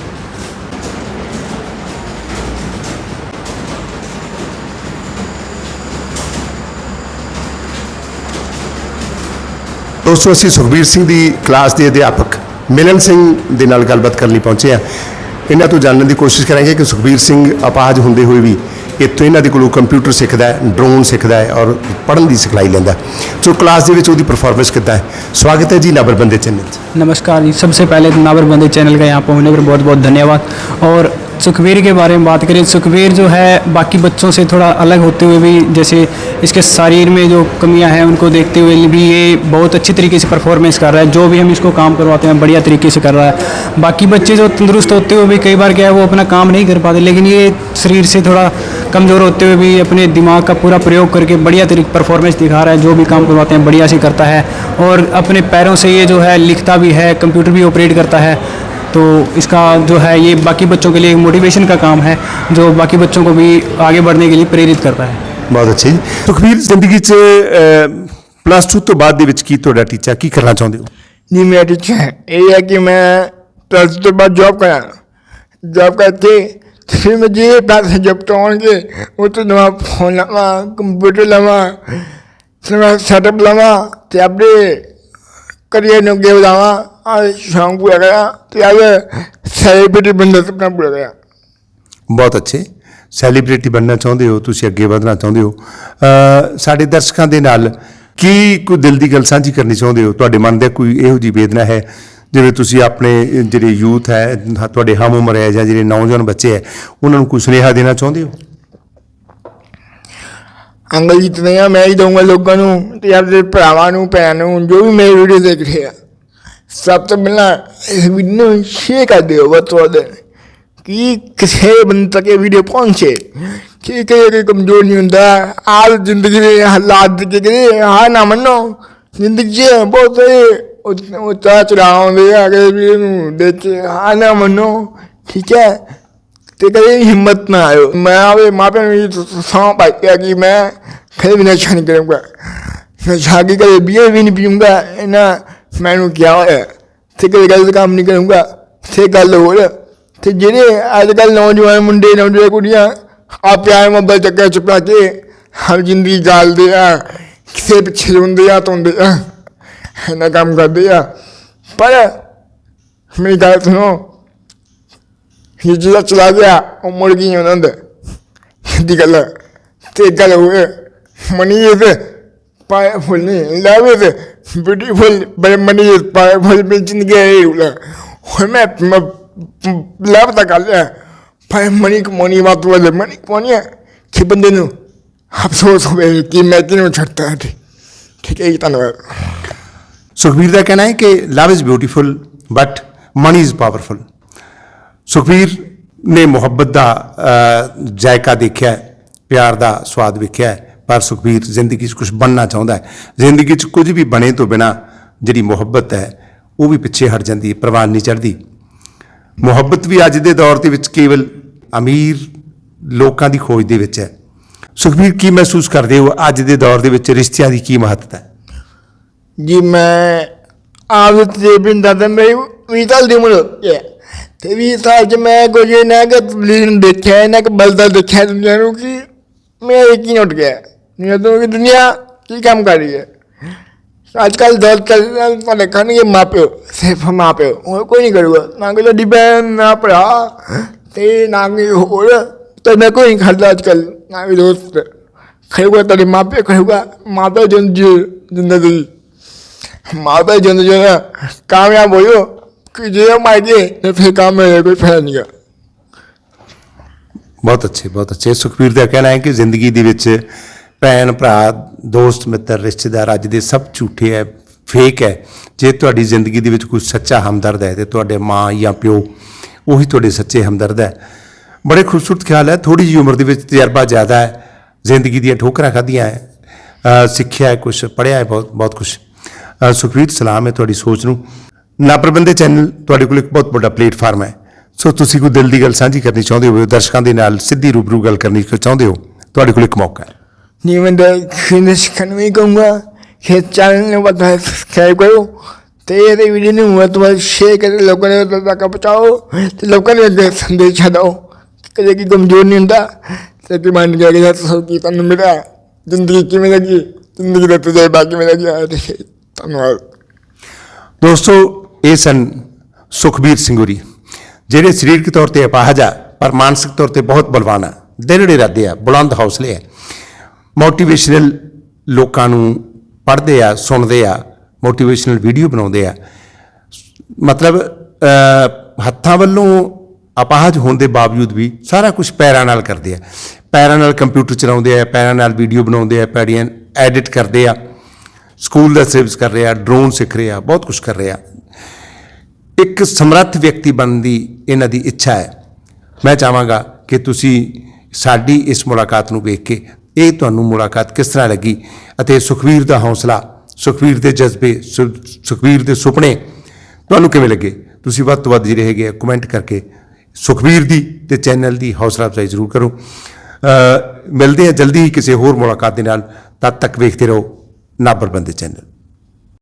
ਦੋਸਤੋ ਅਸੀਂ ਸੁਖਬੀਰ ਸਿੰਘ ਦੀ ਕਲਾਸ ਦੇ ਅਧਿਆਪਕ ਮਿਲਨ ਸਿੰਘ ਦੇ ਨਾਲ ਗੱਲਬਾਤ ਕਰਨ ਲਈ ਪਹੁੰਚੇ ਆ ਇਹਨਾਂ ਤੋਂ ਜਾਣਨ ਦੀ ਕੋਸ਼ਿਸ਼ ਕਰਾਂਗੇ ਕਿ ਸੁਖਬੀਰ ਸਿੰਘ ਅਪਾਹਜ ਹੁੰਦੇ ਹੋਏ ਵੀ ਇੱਥੋਂ ਇਹਨਾਂ ਦੇ ਕੋਲੋਂ ਕੰਪਿਊਟਰ ਸਿੱਖਦਾ ਹੈ ਡਰੋਨ ਸਿੱਖਦਾ ਹੈ ਔਰ ਪੜ੍ਹਨ ਦੀ ਸਿਖਲਾਈ ਲੈਂਦਾ ਹੈ। ਸੋ ਕਲਾਸ ਦੇ ਵਿੱਚ ਉਹਦੀ ਪਰਫਾਰਮੈਂਸ ਕਿੱਦਾਂ ਹੈ ਸਵਾਗਤ ਹੈ ਜੀ ਨਾਬਰਬੰਦੇ ਚੈਨਲ 'ਚ नमस्कार जी सबसे पहले तो नाबर बंदे चैनल का यहाँ पर होने पर बहुत बहुत धन्यवाद और सुखबीर के बारे में बात करें सुखबीर जो है बाकी बच्चों से थोड़ा अलग होते हुए भी जैसे इसके शरीर में जो कमियां हैं उनको देखते हुए भी ये बहुत अच्छी तरीके से परफॉर्मेंस कर रहा है जो भी हम इसको काम करवाते हैं बढ़िया तरीके से कर रहा है बाकी बच्चे जो तंदुरुस्त होते हुए भी कई बार क्या है वो अपना काम नहीं कर पाते लेकिन ये शरीर से थोड़ा कमज़ोर होते हुए भी अपने दिमाग का पूरा प्रयोग करके बढ़िया तरीके परफॉर्मेंस दिखा रहा है जो भी काम करवाते हैं बढ़िया से करता है और अपने पैरों से ये जो है लिखता भी है कंप्यूटर भी ऑपरेट करता है तो इसका जो है ये बाकी बच्चों के लिए मोटिवेशन का काम है जो बाकी बच्चों को भी आगे बढ़ने के लिए प्रेरित करता है ਬਹੁਤ ਅੱਛੇ ਜੀ ਸੁਖਬੀਰ ਜ਼ਿੰਦਗੀ 'ਚ ਪਲੱਸ 2 ਤੋਂ ਬਾਅਦ ਦੇ ਵਿੱਚ ਕੀ ਤੁਹਾਡਾ ਟੀਚਾ ਕੀ ਕਰਨਾ ਚਾਹੁੰਦੇ ਹੋ ਜੀ ਮੇਰੀ ਇੱਛਾ ਹੈ ਇਹ ਹੈ ਕਿ ਮੈਂ ਪਲੱਸ ਤੋਂ ਬਾਅਦ ਜੌਬ ਕਰਾਂ ਜੌਬ ਕਰਕੇ ਫਿਰ ਮੈਂ ਜੇ ਪੈਸੇ ਜਬ ਆਉਣਗੇ, ਉਹ ਤੋਂ ਨਵਾਂ ਫੋਨ ਲਵਾਂ ਕੰਪਿਊਟਰ ਲਵਾਂ ਨਵਾਂ ਸੈਟਅਪ ਲਵਾਂ, ਤੇ ਆਪਣੇ ਕਰੀਅਰ ਨੂੰ ਅੱਗੇ ਵਧਾਵਾਂ ਆ ਸ਼ੌਂਕ ਪੂਰਾ ਕਰਾਂ, ਤੇ ਆ ਸੈਲੀਬ੍ਰਿਟੀ ਬਣਨ ਦਾ ਸੁਪਨਾ ਪੂਰਾ ਕਰਾਂ। ਬਹੁਤ ਅੱਛੇ। ਸੈਲੀਬ੍ਰਿਟੀ ਬਣਨਾ ਚਾਹੁੰਦੇ ਹੋ, ਤੁਸੀਂ ਅੱਗੇ ਵਧਣਾ ਚਾਹੁੰਦੇ ਹੋ। ਸਾਡੇ ਦਰਸ਼ਕਾਂ ਦੇ ਨਾਲ ਕੀ ਕੋਈ ਦਿਲ ਦੀ ਗੱਲ ਸਾਂਝੀ ਕਰਨੀ ਚਾਹੁੰਦੇ ਹੋ? ਤੁਹਾਡੇ ਮਨ ਦੇ ਕੋਈ ਇਹੋ ਜਿਹੀ ਵੇਦਨਾ ਹੈ ਜਿਵੇਂ ਤੁਸੀਂ ਆਪਣੇ ਜਿਹੜੇ ਯੂਥ ਹੈ ਤੁਹਾਡੇ ਹਮ ਉਮਰ ਹੈ ਜਾਂ ਜਿਹੜੇ ਨੌਜਵਾਨ ਬੱਚੇ ਹੈ, ਉਹਨਾਂ ਨੂੰ ਕੋਈ ਸੁਨੇਹਾ ਦੇਣਾ ਚਾਹੁੰਦੇ ਹੋ? ਅੰਗਲ ਜਿੱਤਦੇ ਆ, ਮੈਂ ਹੀ ਦਊਂਗਾ ਲੋਕਾਂ ਨੂੰ ਤੇ ਆਪਣੇ ਭਰਾਵਾਂ ਨੂੰ, ਭੈਣ ਨੂੰ, ਜੋ ਵੀ ਮੇਰੀ ਵੀਡੀਓ ਦੇਖ ਰਹੇ ਆ। ਸਭ ਤੋਂ ਪਹਿਲਾਂ ਇਸ ਵੀਡੀਓ ਨੂੰ ਸ਼ੇਅਰ ਕਰ ਦਿਓ ਵੱਧ ਤੋਂ ਵੱਧ। ਕਿ ਕਿਸੇ ਬੰਦੇ ਤੱਕ ਇਹ ਵੀਡੀਓ ਪਹੁੰਚੇ। ਕਿ ਕੋਈ ਕੋਈ ਕਮਜ਼ੋਰ ਨਹੀਂ ਹੁੰਦਾ, ਆਹ ਜ਼ਿੰਦਗੀ ਦੇ ਹਾਲਾਤ ਦੇ ਕਿ ਹਾਂ ਨਾ ਮੰਨੋ। ਜ਼ਿੰਦਗੀ 'ਚ ਬਹੁਤ ਉਹ ਉਹ ਚਾਹ ਚੜਾਉਂਦੇ ਆ ਕਿ ਵੀ ਇਹਨੂੰ ਦੇਖ ਹਾਂ ਨਾ ਮੰਨੋ, ਠੀਕ ਹੈ? ਤੇ ਕਦੇ ਹਿੰਮਤ ਨਾ ਆਇਓ। ਮੈਂ ਆਵੇ ਮਾਪਿਆਂ ਨੂੰ ਇਹ ਸੌਂ ਪਾਇਆ ਕਿ ਮੈਂ ਕਦੇ ਵੀ ਨਸ਼ਾ ਨਹੀਂ ਕਰੂੰਗਾ। ਨਸ਼ਾ ਕੀ ਕਦੇ ਬੀਅਰ ਵੀ ਨਹੀਂ ਪੀਊਂਗਾ ਇਹਨਾਂ ਮੈਨੂੰ ਕਿਹਾ ਹੋਇਆ ਤੇ ਕਦੇ ਗਲਤ ਕੰਮ ਨਹੀਂ ਕਰੂੰਗਾ। ਤੇ ਗੱਲ ਹੋਰ, ਤੇ ਜਿਹੜੇ ਅੱਜ ਕੱਲ੍ਹ ਨੌਜਵਾਨ ਮੁੰਡੇ, ਨੌਜਵਾਨ ਕੁੜੀਆਂ ਆ ਪਿਆਰ ਮੁਹੱਬਤ ਚੱਕਰ ਚੁਪਾ ਕੇ ਹਰ ਜ਼ਿੰਦਗੀ ਜਾਲਦੇ ਆ, ਕਿਸੇ ਪਿੱਛੇ ਰੋਂਦੇ ਆ ਤੋਂਦੇ ਆ। ਨਾ ਕੰਮ ਕਰਦੇ ਆ। ਪਰ ਮੇਰੀ ਗੱਲ ਸੁਣੋ ਇਹ ਜਿਹੜਾ ਚਲਾ ਗਿਆ, ਉਹ ਮੁੜ ਗਈ ਉਹਨਾਂ ਦੇ। ਦੀ ਗੱਲ ਤੇ ਗੱਲ ਹੋਏ ਮਨੀ ਇਹ ਪਾਏ ਫੁੱਲ ਨਹੀਂ, ਲਾਵੇ ਤੇ ਬਿਊਟੀਫੁਲ ਬਲ ਮਨੀ ਇਸ ਪਾਏ ਫੁੱਲ ਮੇਂ ਜ਼ਿੰਦਗੀ ਹੈ ਉਲਾ ਹੁਣ ਮੈਂ ਲਵ ਦਾ ਗੱਲ ਹੈ ਪਾਏ ਮਨੀ ਕੋ ਮਨੀ ਬਾਤ ਵਾਲੇ, ਮਨੀ ਕੋ ਮਨੀ ਕਿ ਬੰਦੇ ਨੂੰ ਅਫਸੋਸ ਹੋਵੇ ਕਿ ਮੈਂ ਕਿਨੂੰ ਛੱਡਤਾ ਠੀਕ ਹੈ ਜੀ, ਧੰਨਵਾਦ। ਸੁਖਬੀਰ ਦਾ ਕਹਿਣਾ ਹੈ ਕਿ love is beautiful but money is powerful Sukhbir ਨੇ ਮੁਹੱਬਤ ਦਾ ਜਾਇਕਾ ਦੇਖਿਆ ਪਿਆਰ ਦਾ ਸਵਾਦ ਵੇਖਿਆ ਹੈ, ਪਰ ਸੁਖਬੀਰ ਜ਼ਿੰਦਗੀ 'ਚ ਕੁਝ ਬਣਨਾ ਚਾਹੁੰਦਾ ਹੈ। ਜ਼ਿੰਦਗੀ 'ਚ ਕੁਝ ਵੀ ਬਣੇ ਤੋਂ ਬਿਨਾ ਜਿਹੜੀ ਮੁਹੱਬਤ ਹੈ, ਉਹ ਵੀ ਪਿੱਛੇ ਹਟ ਜਾਂਦੀ ਹੈ ਪ੍ਰਵਾਨ ਨਹੀਂ ਚੜ੍ਹਦੀ। ਮੁਹੱਬਤ ਵੀ ਅੱਜ ਦੇ ਦੌਰ ਦੇ ਵਿੱਚ ਕੇਵਲ ਅਮੀਰ ਲੋਕਾਂ ਦੀ ਖੋਜ ਦੇ ਵਿੱਚ ਹੈ। ਸੁਖਬੀਰ, ਕੀ ਮਹਿਸੂਸ ਕਰਦੇ ਹੋ ਅੱਜ ਦੇ ਦੌਰ ਦੇ ਵਿੱਚ ਰਿਸ਼ਤਿਆਂ ਦੀ ਕੀ ਮਹੱਤਤਾ ਹੈ? ਜੀ, ਮੈਂ ਆਦਤ ਦੇ ਬਿੰਦਾ ਤੇ ਮੇਰੀ ਵੀ ਸਾਲ ਦੀ ਉਮਰ ਹੋਈ ਹੈ। ਤੇ ਵੀ ਸਾਲ ਚ ਮੈਂ ਕੁਝ ਨਾ ਕਿ ਤਬਲੀਗ ਦੇਖਿਆ ਨਾ ਕਿ ਬਲਦਾ ਦੇਖਿਆ, ਦੁਨੀਆ ਨੂੰ ਕਿ ਮੈਂ ਯਕੀਨ ਉੱਠ ਗਿਆ। ਨਹੀਂ ਤਾਂ ਕਿ ਦੁਨੀਆ ਕੀ ਕੰਮ ਕਰ ਰਹੀ ਹੈ। ਅੱਜ ਕੱਲ ਦੌਰ ਚੱਲ ਤੁਹਾਡੇ ਖਾਣਗੇ ਮਾਪਿਓ, ਸਿਰਫ ਮਾਪਿਓ ਹੋਰ ਕੋਈ ਨਹੀਂ ਕਰੂਗਾ। ਨਾ ਕੋਈ ਲੱਡੀ ਭੈਣ, ਨਾ ਭਰਾ, ਤੇ ਨਾ ਕੋਈ ਹੋਰ। ਤੇ ਮੈਂ ਕੋਈ ਨਹੀਂ ਖੜਦਾ ਅੱਜ ਕੱਲ ਨਾ ਕੋਈ ਦੋਸਤ। ਖੜੂਗਾ ਤੁਹਾਡੇ ਮਾਪੇ ਖੜੂਗਾ ਮਾਪੇ ਜਿੰਦ ਜ਼ਿੰਦਗੀ। ਮਾਪੇ ਜਿੰਦ ਜੋ ਹੈ ਕਾਮਯਾਬ ਹੋਇਓ ਕਿ ਜੇ ਮਾਰ ਗਏ ਤੇ ਫਿਰ ਕੰਮ में कोई फायदा नहीं है ਬਹੁਤ ਅੱਛੇ ਬਹੁਤ ਅੱਛੇ ਸੁਖਬੀਰ ਦਾ ਕਹਿਣਾ ਹੈ ਕਿ ਜ਼ਿੰਦਗੀ ਦੇ ਵਿੱਚ ਭੈਣ ਭਰਾ ਦੋਸਤ ਮਿੱਤਰ ਰਿਸ਼ਤੇਦਾਰ ਅੱਜ ਦੇ ਸਭ ਝੂਠੇ ਹੈ ਫੇਕ ਹੈ ਜੇ ਤੁਹਾਡੀ ਜ਼ਿੰਦਗੀ ਦੇ ਵਿੱਚ ਕੋਈ ਸੱਚਾ ਹਮਦਰਦ ਹੈ ਤੇ ਤੁਹਾਡੇ ਮਾਂ ਜਾਂ ਪਿਓ ਉਹੀ ਤੁਹਾਡੇ ਸੱਚੇ ਹਮਦਰਦ ਹੈ ਬੜੇ ਖੂਬਸੂਰਤ ਖਿਆਲ ਹੈ ਥੋੜੀ ਜਿਹੀ ਉਮਰ ਦੇ ਵਿੱਚ ਤਜਰਬਾ ਜ਼ਿਆਦਾ ਹੈ ਜ਼ਿੰਦਗੀ ਦੀਆਂ ਠੋਕਰਾਂ ਖਾਧੀਆਂ ਹੈ ਅ, ਸਿੱਖਿਆ ਹੈ ਕੁਝ ਪੜ੍ਹਿਆ ਹੈ ਬਹੁਤ ਬਹੁਤ ਕੁਝ ਸੁਖਵੀਰ, ਸਲਾਮ ਹੈ ਤੁਹਾਡੀ ਸੋਚ ਨੂੰ। ਨਾਪਰਬੰਦੇ ਚੈਨਲ ਤੁਹਾਡੇ ਕੋਲ ਇੱਕ ਬਹੁਤ ਵੱਡਾ ਪਲੇਟਫਾਰਮ ਹੈ। ਸੋ ਤੁਸੀਂ ਕੋਈ ਦਿਲ ਦੀ ਗੱਲ ਸਾਂਝੀ ਕਰਨੀ ਚਾਹੁੰਦੇ ਹੋ ਦਰਸ਼ਕਾਂ ਦੇ ਨਾਲ ਸਿੱਧੀ ਰੂਬਰੂ ਗੱਲ ਕਰਨੀ ਚਾਹੁੰਦੇ ਹੋ, ਤੁਹਾਡੇ ਕੋਲ ਇੱਕ ਮੌਕਾ ਹੈ। ਨਹੀਂ, ਮੈਂ ਫਿਨਿਸ਼ ਕਰਨੀ ਕਹੂੰਗਾ ਕਿ ਚੈਨਲ ਨੂੰ ਬਤਾ ਸਬਸਕ੍ਰਾਈਬ ਕਰੋ ਤੇ ਇਹਦੇ ਵੀਡੀਓ ਨੂੰ ਮੈਂ ਸ਼ੇਅਰ ਕਰਕੇ ਲੋਕਾਂ ਦੇ ਤੱਕ ਪਹੁੰਚਾਓ ਤੇ ਲੋਕਾਂ ਦੇ ਸੰਦੇਸ਼ ਦਿਓ। ਕਦੇ ਕੀ ਕਮਜ਼ੋਰ ਨਹੀਂ ਹੁੰਦਾ ਤੇ ਕਿ ਮੰਨ ਗਿਆ ਕਿ ਤੁਹਾਨੂੰ ਮਿਲਿਆ। ਜ਼ਿੰਦਗੀ ਕਿਵੇਂ ਲੱਗੀ? ਜ਼ਿੰਦਗੀ ਦਾ ਤਜਰਬਾ ਕਿਵੇਂ ਲੱਗਿਆ? ਧੰਨਵਾਦ। ਦੋਸਤੋ, ਇਹ ਸਨ ਸੁਖਬੀਰ ਸਿੰਘੂਰੀ, ਜਿਹੜੇ ਸਰੀਰਕ ਤੌਰ ਤੇ ਅਪਾਹਜ ਆ, ਪਰ ਮਾਨਸਿਕ ਤੌਰ ਤੇ ਬਹੁਤ ਬਲਵਾਨ ਆ। ਦਿਨੜੇ ਰਹਦੇ ਆ, ਬੁਲੰਦ ਹੌਸਲੇ ਆ। ਮੋਟੀਵੇਸ਼ਨਲ ਲੋਕਾਂ ਨੂੰ ਪੜ੍ਹਦੇ ਆ, ਸੁਣਦੇ ਆ, ਮੋਟੀਵੇਸ਼ਨਲ ਵੀਡੀਓ ਬਣਾਉਂਦੇ ਆ। ਮਤਲਬ ਹੱਥਾਂ ਵੱਲੋਂ ਅਪਾਹਜ ਹੋਣ ਦੇ ਬਾਵਜੂਦ ਵੀ ਸਾਰਾ ਕੁਝ ਪੈਰਾਂ ਨਾਲ ਕਰਦੇ ਆ। ਪੈਰਾਂ ਨਾਲ ਕੰਪਿਊਟਰ ਚਲਾਉਂਦੇ ਆ, ਪੈਰਾਂ ਨਾਲ ਵੀਡੀਓ ਬਣਾਉਂਦੇ ਆ, ਪੈੜੀਆਂ ਐਡਿਟ ਕਰਦੇ ਆ। ਸਕੂਲ ਦਾ ਸਰਵਿਸ ਕਰ ਰਿਹਾ, ਡਰੋਨ ਸਿੱਖ ਰਿਹਾ, ਬਹੁਤ ਕੁਝ ਕਰ ਰਿਹਾ। ਇੱਕ ਸਮਰੱਥ ਵਿਅਕਤੀ ਬਣਨ ਦੀ ਇਹਨਾਂ ਦੀ ਇੱਛਾ ਹੈ। ਮੈਂ ਚਾਹਾਂਗਾ ਕਿ ਤੁਸੀਂ ਸਾਡੀ ਇਸ ਮੁਲਾਕਾਤ ਨੂੰ ਵੇਖ ਕੇ, ਇਹ ਤੁਹਾਨੂੰ ਮੁਲਾਕਾਤ ਕਿਸ ਤਰ੍ਹਾਂ ਲੱਗੀ ਅਤੇ ਸੁਖਵੀਰ ਦਾ ਹੌਸਲਾ, ਸੁਖਵੀਰ ਦੇ ਜਜ਼ਬੇ, ਸੁ- ਸੁਖਵੀਰ ਦੇ ਸੁਪਨੇ ਤੁਹਾਨੂੰ ਕਿਵੇਂ ਲੱਗੇ? ਤੁਸੀਂ ਵੱਧ ਤੋਂ ਵੱਧ ਜਿਹੜੇ ਹੈਗੇ ਆ, ਕਮੈਂਟ ਕਰਕੇ ਸੁਖਵੀਰ ਦੀ ਤੇ ਚੈਨਲ ਦੀ ਹੌਸਲਾ ਅਫਜ਼ਾਈ ਜ਼ਰੂਰ ਕਰੋ। ਮਿਲਦੇ ਹਾਂ ਜਲਦੀ ਹੀ ਕਿਸੇ ਹੋਰ ਮੁਲਾਕਾਤ ਦੇ ਨਾਲ। ਤਦ ਤੱਕ ਵੇਖਦੇ ਰਹੋ। ਨਾਬਰ ਚੈਨਲ।